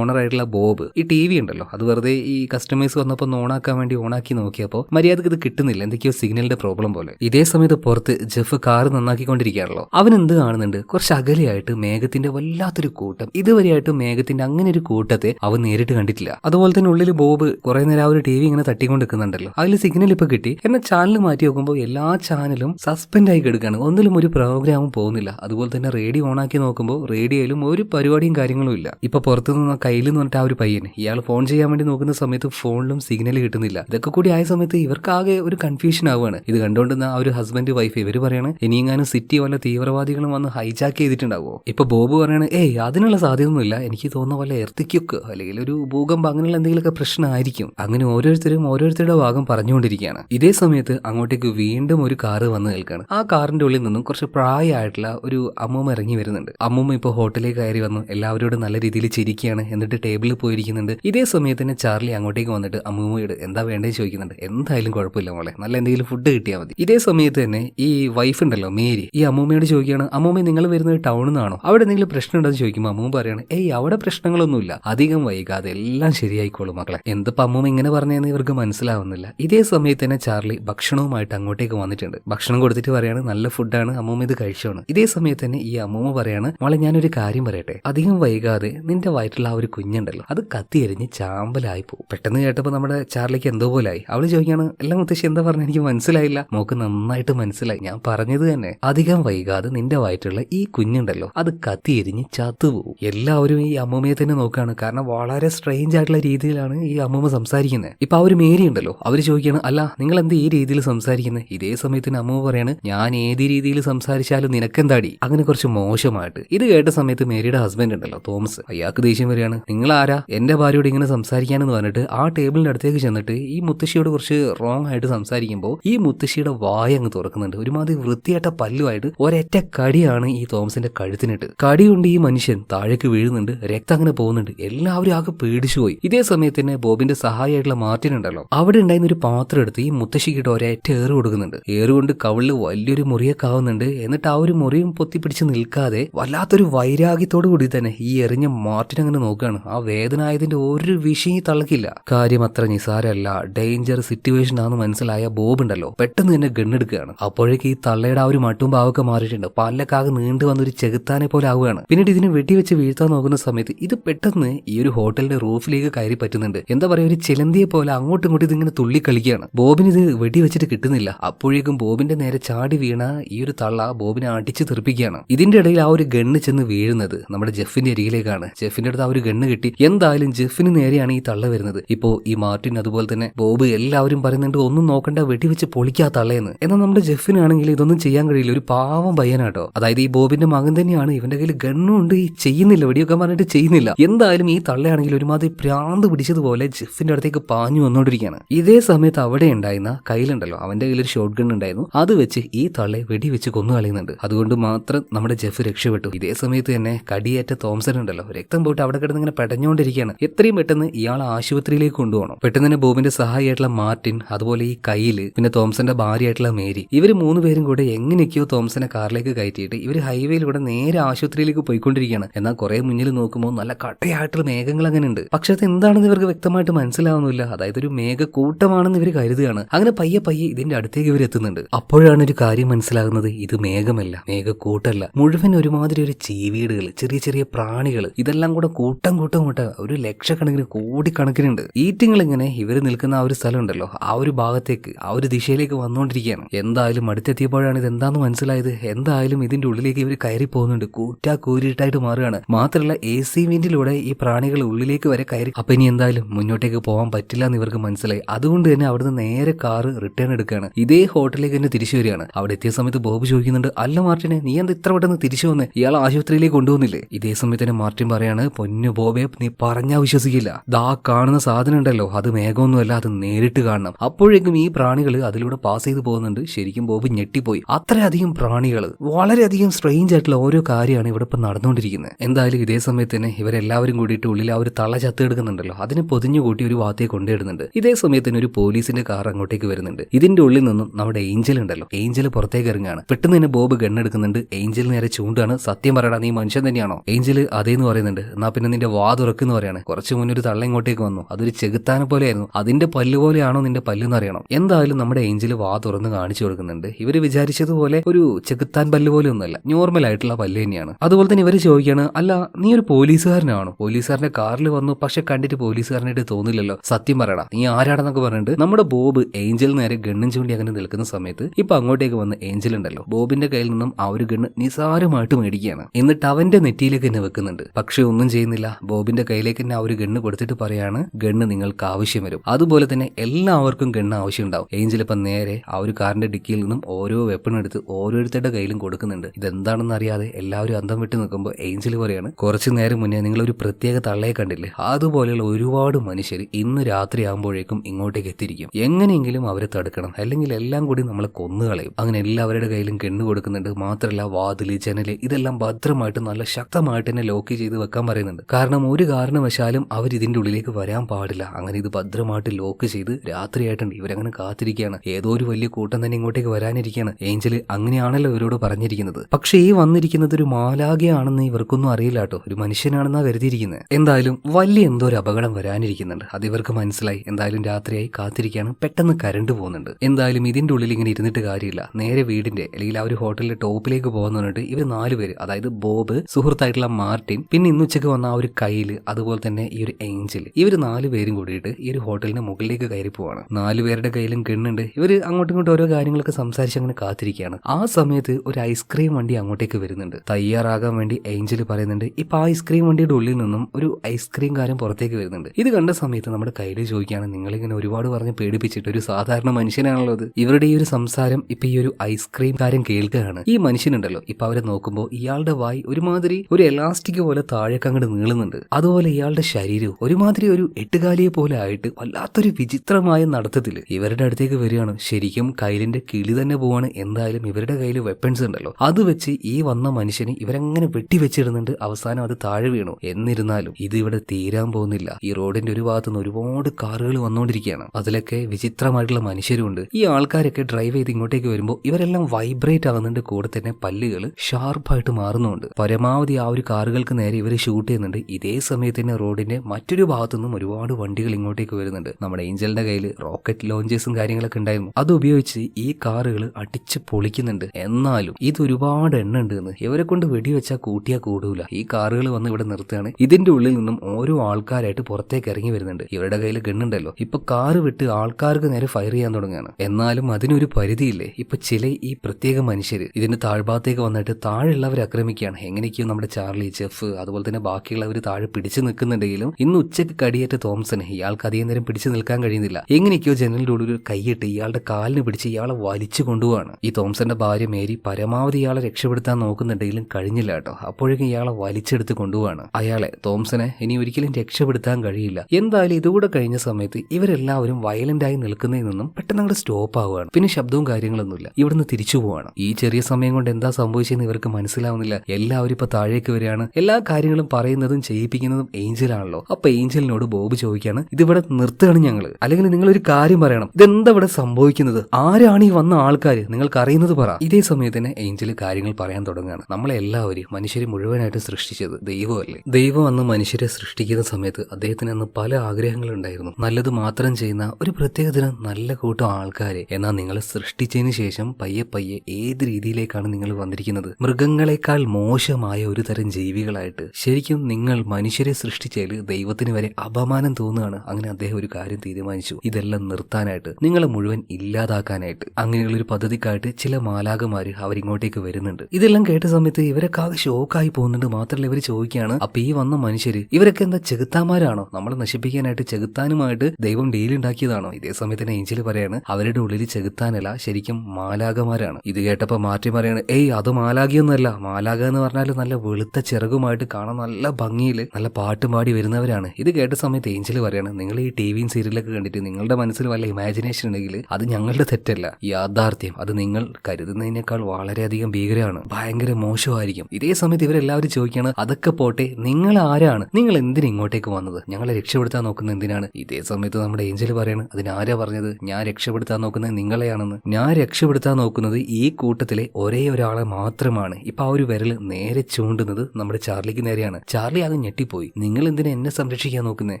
ഓണർ ആയിട്ടുള്ള ബോബ് ഈ ടി വി ഉണ്ടല്ലോ അത് വെറുതെ ഈ കസ്റ്റമേഴ്സ് വന്നപ്പോൾ ഓണാക്കാൻ വേണ്ടി ഓണാക്കി നോക്കിയപ്പോൾ മര്യാദയ്ക്ക് ഇത് കിട്ടുന്നില്ല. എന്തൊക്കെയോ സിഗ്നലിന്റെ പ്രോബ്ലം പോലെ. ഇതേ സമയത്ത് പുറത്ത് ജെഫ് കാർ നന്നാക്കിക്കൊണ്ടിരിക്കുകയാണല്ലോ അവൻ എന്ത് കാണുന്നുണ്ട്? കുറച്ച് അകലെയായിട്ട് മേഘത്തിന്റെ വല്ലാത്തൊരു കൂട്ടം. ഇതുവരെയായിട്ട് മേഘത്തിന്റെ അങ്ങനെ ഒരു കൂട്ടത്തെ അവൻ നേരിട്ട് കണ്ടിട്ടില്ല. അതുപോലെ തന്നെ ഉള്ളിൽ ബോബ് കുറെ നേരം ആ ഒരു ടി വി ഇങ്ങനെ തട്ടിക്കൊണ്ട് നിൽക്കുന്നുണ്ടല്ലോ അതിൽ സിഗ്നൽ ഇപ്പൊ കിട്ടി. എന്നാൽ ചാനൽ മാറ്റി നോക്കുമ്പോൾ എല്ലാ ചാനലും സസ്പെൻഡ് ആയി കിടക്കുകയാണ് ഒന്നിലും ഒരു പ്രോഗ്രാമും പോകുന്നില്ല. അതുപോലെ തന്നെ റേഡിയോ ഓൺ ആക്കി നോക്കുമ്പോൾ റേഡിയോയിലും ഒരു പരിപാടിയും കാര്യങ്ങളും ഇല്ല. ഇപ്പൊ പുറത്തു നിന്ന് കയ്യിൽ നിന്ന് പറഞ്ഞിട്ട് ആ ഒരു പയ്യൻ ഇയാൾ ഫോൺ ചെയ്യാൻ വേണ്ടി നോക്കുന്ന സമയത്ത് ഫോണിലും സിഗ്നൽ കിട്ടുന്നില്ല. ഇതൊക്കെ കൂടി ആയ സമയത്ത് ഇവർക്കാകെ ഒരു കൺഫ്യൂഷൻ ആവുകയാണ്. ഇത് കണ്ടുകൊണ്ടുന്ന ആ ഒരു ഹസ്ബൻഡ് വൈഫ് ഇവർ പറയാണ് ഇനിയെങ്ങാനും സിറ്റി വല്ല തീവ്രവാദികളും വന്ന് ഹൈജാക്ക് ചെയ്തിട്ടുണ്ടാവോ? ഇപ്പൊ ബോബ് പറയാണ് ഏയ് അതിനുള്ള സാധ്യതയൊന്നുമില്ല. എനിക്ക് തോന്നുന്ന പോലെ എർത്തിക്കൊക്കെ. അല്ലെങ്കിൽ ഒരു ഭൂകമ്പം അങ്ങനെയുള്ള എന്തെങ്കിലുമൊക്കെ പ്രശ്നമായിരിക്കും. അങ്ങനെ ഓരോരുത്തരും ഓരോരുത്തരുടെ ഭാഗം പറഞ്ഞുകൊണ്ടിരിക്കുകയാണ്. ഇതേ സമയത്ത് അങ്ങോട്ടേക്ക് വീണ്ടും ഒരു കാറ് വന്ന് നിൽക്കുകയാണ്. ആ കാറിന്റെ ഉള്ളിൽ നിന്നും കുറച്ച് പ്രായമായിട്ടുള്ള ഒരു അമ്മൂമ്മ ഇറങ്ങി വരുന്നുണ്ട്. അമ്മൂമ്മ ഇപ്പോൾ ഹോട്ടലിലേക്ക് കയറി വന്നു. എല്ലാവരോടും നല്ല രീതിയിൽ ചിരിക്കുകയാണ്. എന്നിട്ട് ടേബിളിൽ പോയിരിക്കുന്നുണ്ട്. ഇതേ സമയത്ത് തന്നെ ചാർലി അങ്ങോട്ടേക്ക് വന്നിട്ട് അമ്മൂമ്മയോട് എന്താ വേണ്ടത് ചോദിക്കുന്നുണ്ട്. എന്തായാലും കുഴപ്പമില്ല മോളെ. നല്ല എന്തെങ്കിലും ഫുഡ് കിട്ടിയാൽ മതി. ഇതേ സമയത്ത് തന്നെ ഈ വൈഫ് ഉണ്ടല്ലോ മേരി. ഈ അമ്മൂമ്മയോട് ചോദിക്കുകയാണ് അമ്മൂമ്മ നിങ്ങൾ വരുന്നത് ടൗണിൽ നിന്നാണോ അവിടെ എന്തെങ്കിലും പ്രശ്നം ഉണ്ടോ എന്ന് ചോദിക്കുമ്പോൾ അമ്മൂമ്മ പറയാണ് ഏയ് അവിടെ പ്രശ്നങ്ങളൊന്നുമില്ല. അധികം വൈകാതെ എല്ലാം ശരിയായിക്കോളും മക്കളെ. എന്തിപ്പോ അമ്മൂമ്മ ഇങ്ങനെ പറഞ്ഞതെന്ന് ഇവർക്ക് മനസ്സിലാവുന്നില്ല. ഇതേ സമയത്ത് തന്നെ ചാർലി ഭക്ഷണവുമായിട്ട് അങ്ങോട്ടേക്ക് വന്നിട്ടുണ്ട്. ഭക്ഷണം കൊടുത്തിട്ട് പറയാണ് നല്ല ഫുഡാണ് അമ്മൂമ്മ ഇത് കഴിച്ചോണ് ഇതേ സമയത്ത് തന്നെ ഈ അമ്മൂമ്മ പറയാണ് മോളെ ഞാനൊരു കാര്യം പറയട്ടെ. അധികം വൈകാതെ നിന്റെ വയറ്റിലുള്ള ആ ഒരു കുഞ്ഞുണ്ടല്ലോ അത് കത്തി എരിഞ്ഞ് ചാമ്പലായി പോകും പെട്ടെന്ന് കേട്ടപ്പോൾ നമ്മുടെ ചാർലിക്ക് എന്തോ പോലായി അവൾ ചോദിക്കാണ് എല്ലാം മുത്തശ്ശി എന്താ പറഞ്ഞ എനിക്ക് മനസ്സിലായില്ല. മോക്ക് നന്നായിട്ട് മനസ്സിലായി. ഞാൻ പറഞ്ഞത് തന്നെ. അധികം വൈകാതെ നിന്റെ വയറ്റുള്ള ഈ കുഞ്ഞുണ്ടല്ലോ അത് കത്തി എരിഞ്ഞ് ചത്തുപോകും എല്ലാവരും ഈ അമ്മൂമ്മയെ തന്നെ നോക്കുകയാണ്. കാരണം വളരെ സ്ട്രെയിഞ്ച് ആയിട്ടുള്ള രീതിയിലാണ് ഈ അമ്മമ്മ സംസാരിക്കുന്നത് ഇപ്പൊ ആ ഒരു മേരി ഉണ്ടല്ലോ അവർ ചോദിക്കുകയാണ് അല്ല നിങ്ങൾ എന്ത് ഈ രീതിയിൽ സംസാരിക്കുന്നത് ഇതേ സമയത്തിന് അമ്മൂമ്മ പറയാണ് ഞാൻ ഏത് രീതിയിൽ സംസാരിച്ചാലും നിനക്കെന്താടി? അങ്ങനെ കുറച്ച് മോശമായിട്ട്. ഇത് കേട്ട സമയത്ത് മേരിയുടെ ഹസ്ബൻഡ് ഉണ്ടല്ലോ തോമസ്. അയാൾക്ക് ദേഷ്യം വരികയാണ് നിങ്ങൾ ആരാ എന്റെ ഭാര്യയോട് ഇങ്ങനെ സംസാരിക്കാനെന്ന് പറഞ്ഞിട്ട് ആ ടേബിളിന്റെ അടുത്തേക്ക് ചെന്നിട്ട് ഈ മുത്തശ്ശിയോട് കുറച്ച് റോങ് ആയിട്ട് സംസാരിക്കുമ്പോൾ ഈ മുത്തശ്ശിയുടെ വായ അങ്ങ് തുറക്കുന്നുണ്ട്. ഒരുമാതിരി വൃത്തിയായിട്ട പല്ലുമായിട്ട് ഒരൊറ്റ കടിയാണ് ഈ തോമസിന്റെ കഴുത്തിനിട്ട്. കടിയുണ്ട് ഈ മനുഷ്യൻ താഴേക്ക് വീഴുന്നുണ്ട് രക്തം അങ്ങനെ പോകുന്നുണ്ട്. എല്ലാവരും ആകെ പേടിച്ചു പോയി ഇതേ സമയത്ത് തന്നെ ബോബിന്റെ സഹായമായിട്ടുള്ള മാർട്ടിൻ ഉണ്ടല്ലോ. അവിടെ ഉണ്ടായിരുന്ന ഒരു പാത്രം എടുത്ത് ഈ മുത്തശ്ശിക്കിട്ട് ഒരേറ്റ ഏറ് കൊടുക്കുന്നുണ്ട്. ഏറ് കൊണ്ട് കവിളിൽ വലിയൊരു മുറിയൊക്കെ ആവുന്നുണ്ട്. എന്നിട്ട് ആ ഒരു മുറിയും പൊത്തിപ്പിടിച്ച് നിൽക്കാതെ വല്ലാത്തൊരു വൈരാഗ്യത്തോടു കൂടി തന്നെ ഈ എറിഞ്ഞ മാർട്ടിൻ അങ്ങനെ നോക്കുകയാണ്. ആ വേദന ആയതിന്റെ ഒരു വിഷയം തളക്കില്ല കാര്യം അത്ര നിസാരമല്ല. ഡേഞ്ചർ സിറ്റുവേഷൻ ആണെന്ന് മനസ്സിലായ ബോബ് ഉണ്ടല്ലോ. പെട്ടെന്ന് തന്നെ ഗണ്ണെടുക്കുകയാണ്. അപ്പോഴേക്ക് ഈ തള്ളയുടെ ആ ഒരു മട്ടും ഭാവമൊക്കെ മാറിയിട്ടുണ്ട്. പല്ലക്കാകെ നീണ്ടു വന്നൊരു ചെകുത്താനെ പോലെ ആവുകയാണ്. പിന്നീട് ഇതിന് വെടിവെച്ച് വീഴ്ത്താൻ നോക്കുന്ന സമയത്ത് ഇത് പെട്ടെന്ന് ഈ ഒരു ഹോട്ടലിന്റെ റൂഫിലേക്ക് കയറി പറ്റുന്നുണ്ട്. എന്താ പറയാ ഒരു ചിലന്തിയെ പോലെ അങ്ങോട്ടും ഇങ്ങോട്ടും ഇതിങ്ങനെ തുള്ളി കളിക്കുകയാണ് ബോബിന് ഇത് വെടിവെച്ചിട്ട് കിട്ടുന്നില്ല. അപ്പോഴേക്കും ബോബിന്റെ നേരെ ചാടി വീണ ഈ ഒരു തള്ള ബോബിനെ അടിച്ച് തെറിപ്പിക്കുകയാണ്. ഇതിന്റെ ഇടയിൽ ആ ഒരു ഗണ്ണ് ചെന്ന് വീഴുന്നത് നമ്മുടെ ജെഫിന്റെ അരികിലേക്കാണ്. ജെഫിന്റെ അടുത്ത് ആ ഒരു ഗണ്ണ് കിട്ടി. എന്തായാലും ജെഫിന് നേരെയാണ് ഈ തള്ള വരുന്നത്. ഇപ്പോ ഈ മാർട്ടിൻ അതുപോലെ തന്നെ ബോബ് എല്ലാവരും പറയുന്നുണ്ട് ഒന്നും നോക്കണ്ട വെടിവെച്ച് പൊളിക്കാ തള്ളയെന്ന് എന്നാൽ നമ്മുടെ ജെഫിനാണെങ്കിൽ ഇതൊന്നും ചെയ്യാൻ കഴിയില്ല. ഒരു പാവം പയ്യനാട്ടോ. അതായത് ഈ ബോബിന്റെ മകൻ തന്നെയാണ്. ഇവന്റെ കയ്യിൽ ഗണ്ണും ഉണ്ട്. ഈ ചെയ്യുന്നില്ല. വെടിയൊക്കെ പറഞ്ഞിട്ട് ചെയ്യുന്നില്ല. എന്തായാലും ഈ തള്ളയാണെങ്കിൽ ഒരുമാതിരി പ്രാന്ത് പിടിച്ചതുപോലെ ജെഫിന്റെ അടുത്തേക്ക് പാഞ്ഞു വന്നോണ്ടിരിക്കുകയാണ്. ഇതേ സമയത്ത് അവിടെ ഉണ്ടായിരുന്ന കയ്യിലുണ്ടല്ലോ. അവന്റെ കയ്യിൽ ഒരു ഷോട്ട് ഗൺ ഉണ്ടായിരുന്നു. അത് വെച്ച് ഈ തള്ളെ വെടിവെച്ച് കൊന്നു കളയുന്നുണ്ട്. അതുകൊണ്ട് മാത്രം നമ്മുടെ ജെഫ് രക്ഷപ്പെട്ടു. ഇതേ സമയത്ത് തന്നെ കടിയേറ്റ തോംസൺ ഉണ്ടല്ലോ. രക്തം പോയിട്ട് അവിടെ കിടന്ന് ഇങ്ങനെ പെടഞ്ഞുകൊണ്ടിരിക്കുകയാണ് എത്രയും പെട്ടെന്ന് ഇയാൾ ആശുപത്രിയിലേക്ക് കൊണ്ടുപോകണം. പെട്ടെന്ന് തന്നെ ബോബിന്റെ സഹായിയായിട്ടുള്ള മാർട്ടിൻ അതുപോലെ ഈ കയ്യിൽ പിന്നെ തോംസന്റെ ഭാര്യയായിട്ടുള്ള മേരി ഇവർ മൂന്ന് പേരും കൂടെ എങ്ങനെയൊക്കെയോ തോംസനെ കാറിലേക്ക് കയറ്റിയിട്ട് ഇവർ ഹൈവേയിലൂടെ നേരെ ആശുപത്രിയിലേക്ക് പോയിക്കൊണ്ടിരിക്കുകയാണ്. എന്നാൽ കുറെ മുന്നിൽ നോക്കുമ്പോൾ നല്ല കട്ടയായിട്ടുള്ള മേഘങ്ങൾ അങ്ങനെ ഉണ്ട് പക്ഷെ അത് എന്താണെന്ന് ഇവർക്ക് വ്യക്തമായിട്ട് മനസ്സിലാവുന്നില്ല. അതായത് ഒരു മേഘക്കൂട്ടമാണെന്ന് ഇവർ കരുതുകയാണ്. അങ്ങനെ പയ്യെ പയ്യെ ഇതിന്റെ അടുത്തേക്ക് ഇവർ എത്തുന്നുണ്ട്. അപ്പോഴാണ് ഒരു കാര്യം മനസ്സിലാകുന്നത്. ഇത് മേഘമല്ല മേഘക്കൂട്ടല്ല. മുഴുവൻ ഒരുമാതിരി ഒരു ചീവീടുകൾ ചെറിയ ചെറിയ പ്രാണികൾ. ഇതെല്ലാം കൂടെ കൂട്ടം കൂട്ടം കൂട്ടം ഒരു ലക്ഷക്കണക്കിന് കോടിക്കണക്കിനുണ്ട്. ഈറ്റിങ്ങൾ ഇങ്ങനെ ഇവർ നിൽക്കുന്ന ആ ഒരു സ്ഥലമുണ്ടല്ലോ ആ ഒരു ഭാഗത്തേക്ക് ആ ഒരു ദിശയിലേക്ക് വന്നുകൊണ്ടിരിക്കുകയാണ്. എന്തായാലും അടുത്തെത്തിയപ്പോഴാണ് ഇത് എന്താന്ന് മനസ്സിലായത്. എന്തായാലും ഇതിന്റെ ഉള്ളിലേക്ക് ഇവർ കയറി പോകുന്നുണ്ട്. കൂറ്റാ കൂരിട്ടായിട്ട് മാറുകയാണ്. മാത്രമല്ല എ സി വിൻഡിലൂടെ ഈ പ്രാണികൾ ഉള്ളിലേക്ക് വരെ കയറി. അപ്പൊ ഇനി എന്തായാലും മുന്നോട്ടേക്ക് പോകാൻ പറ്റില്ല എന്ന് ഇവർക്ക് മനസ്സിലായി. അതുകൊണ്ട് തന്നെ അവിടുന്ന് നേരെ കാറ് റിട്ടേൺ എടുക്കുകയാണ്. ഇതേ ഹോട്ടലിലേക്ക് തന്നെ തിരിച്ചു വരികയാണ്. അവിടെ എത്തിയ സമയത്ത് ബോബ് ചോദിക്കുന്നുണ്ട് അല്ല മാർട്ടിനെ നീ എന്താ ഇത്ര പെട്ടെന്ന് തിരിച്ചു വന്ന്? ഇയാൾ ആശുപത്രിയിലേക്ക് കൊണ്ടുവന്നില്ലേ ഇതേ സമയത്ത് തന്നെ മാർട്ടിൻ പറയാണ് പൊന്നു ബോബെ നീ പറഞ്ഞാ വിശ്വസിക്കില്ല. ദാ കാണുന്ന സാധനം ഉണ്ടല്ലോ. അത് മേഘമൊന്നുമല്ല അത് നേരിട്ട് കാണണം. അപ്പോഴേക്കും ഈ പ്രാണികൾ അതിലൂടെ പാസ് ചെയ്തു പോകുന്നുണ്ട്. ശരിക്കും ബോബ് ഞെട്ടിപ്പോയി. അത്രയധികം പ്രാണികൾ വളരെയധികം സ്ട്രെയിഞ്ച് ആയിട്ടുള്ള ഓരോ കാര്യമാണ് ഇവിടെ ഇപ്പം നടന്നുകൊണ്ടിരിക്കുന്നത്. എന്തായാലും ഇതേ സമയത്ത് തന്നെ ഇവരെല്ലാവരും കൂടിയിട്ട് ഉള്ളിൽ ആ ഒരു തള ചത്തെടുക്കുന്നുണ്ടല്ലോ അതിനെ പൊതിഞ്ഞു കൂട്ടി ഒരു വാത്തയെ കൊണ്ടുവരുന്നുണ്ട് ഇതേ സമയത്ത് തന്നെ ഒരു പോലീസിന്റെ കാർ അങ്ങോട്ടേക്ക് വരുന്നുണ്ട്. ഇതിന്റെ ഉള്ളിൽ നിന്നും നമ്മുടെ ഏഞ്ചൽ ഉണ്ടല്ലോ. ഏഞ്ചൽ പുറത്തേക്ക് ഇറങ്ങുകയാണ്. പെട്ടെന്ന് തന്നെ ബോബ് ഗണ്ണെടുക്കുന്നുണ്ട് ഏഞ്ചൽ നേരെ ചൂണ്ടാണ്. സത്യം പറയടാ നീ മനുഷ്യൻ തന്നെയാണോ? ഏഞ്ചൽ അതേന്ന് പറയുന്നുണ്ട്. എന്നാ പിന്നെ നിന്റെ വാ തുറക്കുന്നു പറയാണ്. കുറച്ച് മുന്നേ ഒരു തള്ള ഇങ്ങോട്ടേക്ക് വന്നു. അതൊരു ചെകുത്താനെ പോലെയായിരുന്നു. അതിന്റെ പല്ല് പോലെയാണോ നിന്റെ പല്ല് എന്ന് അറിയണം. എന്തായാലും നമ്മുടെ ഏഞ്ചൽ വാ തുറന്ന് കാണിച്ചു കൊടുക്കുന്നുണ്ട്. ഇവർ വിചാരിച്ചതുപോലെ ഒരു ചെകുത്താൻ പല്ല് പോലെ ഒന്നുമല്ല. നോർമൽ ആയിട്ടുള്ള പല്ല് തന്നെയാണ്. അതുപോലെ തന്നെ ഇവർ ചോദിക്കാണ് അല്ല നീ ഒരു പോലീസുകാരനാണോ? പോലീസുകാരന്റെ കാറിൽ വന്നു പക്ഷെ കണ്ടിട്ട് പോലീസുകാരനായിട്ട് തോന്നില്ലല്ലോ. സത്യം പറയടാ നീ ആരാടെന്നൊക്കെ പറഞ്ഞിട്ട്. നമ്മുടെ ബോബ് ഏഞ്ചൽ നേരെ ഗണ്ണും ചൂണ്ടി അങ്ങനെ നിൽക്കുന്ന സമയത്ത് ഇപ്പൊ അങ്ങോട്ടേക്ക് വന്ന് ഏഞ്ചൽ ഉണ്ടല്ലോ. ബോബിന്റെ കയ്യിൽ നിന്നും ആ ഒരു ഗണ്ണ് നിസാരമായിട്ട് മേടിക്കുകയാണ്. എന്നിട്ട് അവന്റെ നെറ്റിയിലേക്ക് തന്നെ വെക്കുന്നുണ്ട്. പക്ഷെ ഒന്നും ചെയ്യുന്നില്ല. ബോബിന്റെ കയ്യിലേക്ക് തന്നെ ആ ഒരു ഗണ്ണ് കൊടുത്തിട്ട് പറയാണ് ഗണ്ണ് നിങ്ങൾക്ക് ആവശ്യം വരും. അതുപോലെ തന്നെ എല്ലാവർക്കും ഗണ്ണ് ആവശ്യം ഉണ്ടാവും. ഏഞ്ചൽ ഇപ്പൊ നേരെ ആ ഒരു കാറിന്റെ ഡിക്കിയിൽ നിന്നും ഓരോ വെപ്പൺ എടുത്ത് ഓരോരുത്തരുടെ കയ്യിലും കൊടുക്കുന്നുണ്ട്. ഇതെന്താണെന്ന് അറിയാതെ എല്ലാവരും അന്തം വിട്ട് നിൽക്കുമ്പോൾ ഏഞ്ചൽ പറയാണ് കുറച്ചു നേരം മുന്നേ നിങ്ങൾ ഒരു പ്രത്യേക തള്ളയെ കണ്ടില്ലേ? അതുപോലെയുള്ള ഒരുപാട് മനുഷ്യർ ഇന്ന് രാത്രി ആകുമ്പോഴേക്കും ഇങ്ങോട്ടേക്ക് എത്തിയിരിക്കും. എങ്ങനെയെങ്കിലും അവരെ തടുക്കണം. അല്ലെങ്കിൽ എല്ലാം കൂടി നമ്മളെ കൊന്നുകളയും അങ്ങനെ എല്ലാവരുടെ കയ്യിലും കെണ്ണു കൊടുക്കുന്നുണ്ട്. മാത്രമല്ല വാതിൽ ജനൽ ഇതെല്ലാം ഭദ്രമായിട്ട് നല്ല ശക്തമായിട്ട് തന്നെ ലോക്ക് ചെയ്ത് വെക്കാൻ പറയുന്നുണ്ട്. കാരണം ഒരു കാരണവശാലും അവർ ഇതിന്റെ ഉള്ളിലേക്ക് വരാൻ പാടില്ല. അങ്ങനെ ഇത് ഭദ്രമായിട്ട് ലോക്ക് ചെയ്ത് രാത്രിയായിട്ടുണ്ട്. ഇവരങ്ങനെ കാത്തിരിക്കുകയാണ്. ഏതോ ഒരു വലിയ കൂട്ടം തന്നെ ഇങ്ങോട്ടേക്ക് വരാനിരിക്കുകയാണ് ഏഞ്ചൽ അങ്ങനെയാണല്ലോ ഇവരോട് പറഞ്ഞിരിക്കുന്നത്. പക്ഷേ ഈ വന്നിരിക്കുന്നത് ഒരു മാലാകയാണെന്ന് ഇവർക്കൊന്നും അറിയില്ല കേട്ടോ. ഒരു മനുഷ്യനാണെന്നാ കരുതിയിരിക്കുന്നത് എന്തായാലും വലിയ എന്തോ ഒരു അപകടം വരാനിരിക്കുന്നുണ്ട്. അത് ഇവർക്ക് മനസ്സിലായി. എന്തായാലും രാത്രിയായി കാത്തിരിക്കുകയാണ്. പെട്ടെന്ന് കരണ്ട് പോകുന്നുണ്ട്. എന്തായാലും ഇതിന്റെ ഉള്ളിൽ ഇങ്ങനെ ഇരുന്നിട്ട് കാര്യമില്ല. നേരെ വീടിന്റെ അല്ലെങ്കിൽ ആ ഒരു ഹോട്ടലിന്റെ ടോപ്പിലേക്ക് പോകാന്ന് പറഞ്ഞിട്ട് ഇവർ നാലുപേര് അതായത് ബോബ് സുഹൃത്തായിട്ടുള്ള മാർട്ടിൻ പിന്നെ ഇന്ന് ഉച്ചയ്ക്ക് വന്ന ആ ഒരു കയ്യിൽ അതുപോലെ തന്നെ ഈ ഒരു ഏഞ്ചൽ ഇവർ നാല് പേരും കൂടിയിട്ട് ഈ ഒരു ഹോട്ടലിന്റെ മുകളിലേക്ക് കയറി പോവാണ്. നാലുപേരുടെ കയ്യിലും കിണ്ണുണ്ട് ഇവർ അങ്ങോട്ടും ഇങ്ങോട്ടും ഓരോ കാര്യങ്ങളൊക്കെ സംസാരിച്ച് അങ്ങനെ കാത്തിരിക്കുകയാണ്. ആ സമയത്ത് ഒരു ഐസ്ക്രീം വണ്ടി അങ്ങോട്ടേക്ക് വരുന്നുണ്ട്. തയ്യാറാകാൻ വേണ്ടി ഏഞ്ചൽ പറയുന്നുണ്ട് ഇപ്പൊ ആ ഐസ്ക്രീം വണ്ടിയുടെ ഉള്ളിൽ നിന്നും ഒരു ഐസ്ക്രീം കാരൻ പുറത്തേക്ക് വരുന്നുണ്ട്. ഇത് കണ്ട സമയത്ത് നമ്മുടെ കയ്യിൽ ചോദിക്കുകയാണ് നിങ്ങളിങ്ങനെ ഒരുപാട് പറഞ്ഞ് പേടിപ്പിച്ചിട്ട് ഒരു സാധാരണ മനുഷ്യനാണല്ലോ ഇവരുടെ ഈ ഒരു സംസാരം ഇപ്പൊ ഈ ഒരു ഐസ്ക്രീം കാരൻ കേൾക്കുകയാണ്. ഈ മനുഷ്യനുണ്ടല്ലോ ഇപ്പൊ അവരെ നോക്കുമ്പോൾ ഇയാളുടെ വായി ഒരുമാതിരി ഒരു എലാസ്റ്റിക് പോലെ താഴേക്ക് അങ്ങോട്ട് നീളുന്നുണ്ട്. അതുപോലെ ഇയാളുടെ ശരീരവും ഒരുമാതിരി ഒരു എട്ടുകാലിയെ പോലെ ആയിട്ട് വല്ലാത്തൊരു വിചിത്രമായ നടത്തത്തിൽ ഇവരുടെ അടുത്തേക്ക് വരികയാണ്. ശരിക്കും കയ്യിലിന്റെ കിളി തന്നെ പോവാണ്. എന്തായാലും ഇവരുടെ കയ്യിൽ വെപ്പൺസ് ഉണ്ടല്ലോ. അത് വെച്ച് ഈ വന്ന മനുഷ്യന് ഇവരങ്ങനെ വെട്ടി വെച്ചിടുന്നുണ്ട് അവസാനം അത് താഴെ വീണു. എന്നിരുന്നാലും ഇത് ഇവിടെ തീരാൻ പോകുന്നില്ല. ഈ റോഡിന്റെ ഒരു ഭാഗത്തു നിന്ന് ഒരുപാട് കാറുകൾ വന്നുകൊണ്ടിരിക്കുകയാണ്. അതിലൊക്കെ വിചിത്രമായിട്ടുള്ള മനുഷ്യരുണ്ട്. ഈ ആൾക്കാരൊക്കെ ഡ്രൈവ് ചെയ്ത് ഇങ്ങോട്ടേക്ക് വരുമ്പോൾ ഇവരെല്ലാം വൈബ്രേറ്റ് ആകുന്നുണ്ട് കൂടെ തന്നെ പല്ലുകൾ ഷാർപ്പായിട്ട് മാറുന്നുണ്ട് പരമാവധി ആ ഒരു കാറുകൾക്ക് നേരെ ഇവർ ഷൂട്ട് ചെയ്യുന്നുണ്ട്. ഇതേ സമയത്ത് തന്നെ റോഡിന്റെ മറ്റൊരു ഭാഗത്തു നിന്നും ഒരുപാട് വണ്ടികൾ ഇങ്ങോട്ടേക്ക് വരുന്നുണ്ട്. നമ്മുടെ ഏഞ്ചലിന്റെ കയ്യിൽ റോക്കറ്റ് ലോഞ്ചേഴ്സും കാര്യങ്ങളൊക്കെ ഉണ്ടായിരുന്നു. അത് ഉപയോഗിച്ച് ഈ കാറുകൾ അടിച്ച് പൊളിക്കുന്നുണ്ട്. എന്നാലും ഇത് ഒരുപാട് എണ്ണ ഉണ്ട് എന്ന് ഇവരെ കൊണ്ട് വെടിവെച്ചാൽ കൂട്ടിയാൽ കൂടൂല. ഈ കാറുകൾ വന്ന് ഇവിടെ നിർത്തുകയാണ്. ഇതിന്റെ ഉള്ളിൽ നിന്നും ഓരോ ആൾക്കാരായിട്ട് പുറത്തേക്ക് ഇറങ്ങി വരുന്നുണ്ട്. ഇവരുടെ കയ്യിൽ ഗണ്ണുണ്ടല്ലോ. ഇപ്പൊ കാറ് വിട്ട് ആൾക്കാർക്ക് നേരെ ഫയർ ചെയ്യാൻ തുടങ്ങുകയാണ്. എന്നാലും അതിനൊരു പരിധിയില്ലേ? ഇപ്പൊ ചില ഈ പ്രത്യേക മനുഷ്യര് ഇതിന്റെ താഴ്ഭാഗത്തേക്ക് വന്നിട്ട് താഴെയുള്ളവരെ ആക്രമിക്കുകയാണ്. എങ്ങനെയൊക്കെയോ നമ്മുടെ ചാർലി ജെഫ് അതുപോലെ തന്നെ ബാക്കിയുള്ളവർ താഴെ പിടിച്ചു നിൽക്കുന്നുണ്ടെങ്കിലും ഇന്ന് ഉച്ചയ്ക്ക് കടിയേറ്റ തോംസന് ഇയാൾക്ക് അധികം നേരം പിടിച്ചു നിൽക്കാൻ കഴിയുന്നില്ല. എങ്ങനെയൊക്കെയോ ജനലിന്റെ ഉള്ളിൽ ഒരു കൈയിട്ട് ഇയാളുടെ കാലിന് പിടിച്ച് ഇയാളെ വലിച്ചു കൊണ്ടുപോവാണ്. ഈ തോംസന്റെ ഭാര്യ മേരി പരമാവധി ഇയാളെ രക്ഷപ്പെടുത്താൻ നോക്കുന്നുണ്ടെങ്കിലും കഴിഞ്ഞില്ല കേട്ടോ. അപ്പോഴേക്കും ഇയാളെ വലിച്ചെടുത്ത് കൊണ്ടുപോവാണ്. അയാളെ തോംസനെ ഇനി ഒരിക്കലും രക്ഷപ്പെടുത്താൻ കഴിയില്ല. എന്തായാലും ഇതുകൂടെ കഴിഞ്ഞ സമയത്ത് ഇവരെല്ലാവരും വയലന്റ് ആയി നിൽക്കുന്നതിൽ നിന്നും പെട്ടെന്ന് അങ്ങോട്ട് സ്റ്റോപ്പ് ആവുകയാണ്. പിന്നെ ശബ്ദവും കാര്യങ്ങളൊന്നുമില്ല. ഇവിടുന്ന് തിരിച്ചു പോവാണ്. ഈ ചെറിയ സമയം കൊണ്ട് എന്താ സംഭവിച്ചെന്ന് ഇവർക്ക് മനസ്സിലാവുന്നില്ല. എല്ലാവരും ഇപ്പൊ താഴേക്ക് വരികയാണ്. എല്ലാ കാര്യങ്ങളും പറയുന്നതും ചെയ്യിപ്പിക്കുന്നതും ഏഞ്ചലാണല്ലോ അപ്പൊ ഏഞ്ചലിനോട് ബോബ് ചോദിക്കാണ് ഇതിവിടെ നിർത്തുകയാണ് ഞങ്ങൾ അല്ലെങ്കിൽ നിങ്ങൾ ഒരു കാര്യം പറയണം. ഇതെന്താ ഇവിടെ സംഭവിക്കുന്നത്? ആരാണ് ഈ വന്ന ആൾക്കാർ നിങ്ങൾക്ക് അറിയുന്നത് പറ. ഇതേ സമയത്ത് തന്നെ ഏഞ്ചൽ കാര്യങ്ങൾ പറയാൻ തുടങ്ങുകയാണ് നമ്മളെ എല്ലാവരും മനുഷ്യരെ മുഴുവനായിട്ട് സൃഷ്ടിച്ചത് ദൈവമല്ലേ? ദൈവം അന്ന് മനുഷ്യരെ സൃഷ്ടിക്കുന്ന സമയത്ത് അദ്ദേഹത്തിന് അന്ന് പല ആഗ്രഹങ്ങളുണ്ടായിരുന്നു. നല്ലത് മാത്രം ചെയ്യുന്ന ഒരു പ്രത്യേകതരം നല്ല കൂട്ടം ആൾക്കാരെ എന്നാൽ നിങ്ങളെ സൃഷ്ടിച്ചതിന് ശേഷം പയ്യെ പയ്യെ ഏത് രീതിയിലേക്കാണ് നിങ്ങൾ വന്നിരിക്കുന്നത്? മൃഗങ്ങളെക്കാൾ മോശമായ ഒരു തരം ജീവികളായിട്ട് ശരിക്കും നിങ്ങൾ മനുഷ്യരെ സൃഷ്ടിച്ചതിൽ ദൈവത്തിന് വരെ അപമാനം തോന്നുകയാണ്. അങ്ങനെ അദ്ദേഹം ഒരു കാര്യം തീരുമാനിച്ചു. ഇതെല്ലാം നിർത്താനായിട്ട് നിങ്ങളെ മുഴുവൻ ഇല്ലാതാക്കാനായിട്ട് അങ്ങനെയുള്ള ഒരു പദ്ധതിക്കായിട്ട് ചില മാലാകമാർ അവരിങ്ങോട്ടേക്ക് വരുന്നുണ്ട്. ഇതെല്ലാം കേട്ട സമയത്ത് ഇവരൊക്കെ ആകെ ഷോക്കായി പോകുന്നുണ്ട് മാത്രമല്ല ഇവർ ചോദിക്കുകയാണ് അപ്പൊ ഈ വന്ന മനുഷ്യര് ഇവരൊക്കെ എന്താ ചെകുത്താന്മാരാണോ? നമ്മളെ നശിപ്പിക്കാനായിട്ട് ചെകുത്താനുമായിട്ട് ദൈവം ഡീൽ ഉണ്ടാക്കിയതാണോ? ഇതേ സമയത്ത് തന്നെ ഏഞ്ചൽ പറയാണ് അവരുടെ ഉള്ളിൽ ചെകുത്താനല്ല ശരിക്കും മാലാകമാരാണ് ഇത് കേട്ടപ്പോ മാറ്റി പറയാണ് ഏയ് അത് മാലാകിയൊന്നുമല്ല മാലാക എന്ന് പറഞ്ഞാൽ നല്ല വെളുത്ത ചിറകുമായിട്ട് കാണാൻ നല്ല ഭംഗിയിൽ നല്ല പാട്ടും പാടി വരുന്നവരാണ്. ഇത് കേട്ട സമയത്ത് ഏഞ്ചൽ പറയാണ് നിങ്ങൾ ഈ ടി വിയും സീരിയലൊക്കെ കണ്ടിട്ട് നിങ്ങളുടെ മനസ്സിൽ വല്ല ഇമാജിനേഷൻ ഉണ്ടെങ്കിൽ അത് ഞങ്ങളുടെ തെറ്റല്ല. യാഥാർത്ഥ്യം യാഥാർത്ഥ്യം. അത് നിങ്ങൾ കരുതുന്നതിനേക്കാൾ വളരെയധികം ഭീകരമാണ് ഭയങ്കര മോശമായിരിക്കും. ഇതേ സമയത്ത് ഇവരെല്ലാവരും ചോദിക്കുകയാണ് അതൊക്കെ പോട്ടെ നിങ്ങൾ ആരാണ്? നിങ്ങൾ എന്തിനു ഇങ്ങോട്ടേക്ക് വന്നത്? ഞങ്ങളെ രക്ഷപ്പെടുത്താൻ നോക്കുന്നത് എന്തിനാണ്? ഇതേ സമയത്ത് നമ്മുടെ ഏഞ്ചൽ പറയാണ് അതിനാരാ പറഞ്ഞത്? ഞാൻ രക്ഷപ്പെടുത്താൻ നോക്കുന്നത് നിങ്ങളെയാണെന്ന്. ഞാൻ രക്ഷപ്പെടുത്താൻ നോക്കുന്നത് ഈ കൂട്ടത്തിലെ ഒരേ ഒരാളെ മാത്രമാണ്. ഇപ്പൊ ആ ഒരു വിരൽ നേരെ ചൂണ്ടുന്നത് നമ്മുടെ ചാർലിക്ക് നേരെയാണ്. ചാർലി ആകെ ഞെട്ടിപ്പോയി. നിങ്ങൾ എന്തിനാ എന്നെ സംരക്ഷിക്കാൻ നോക്കുന്നത്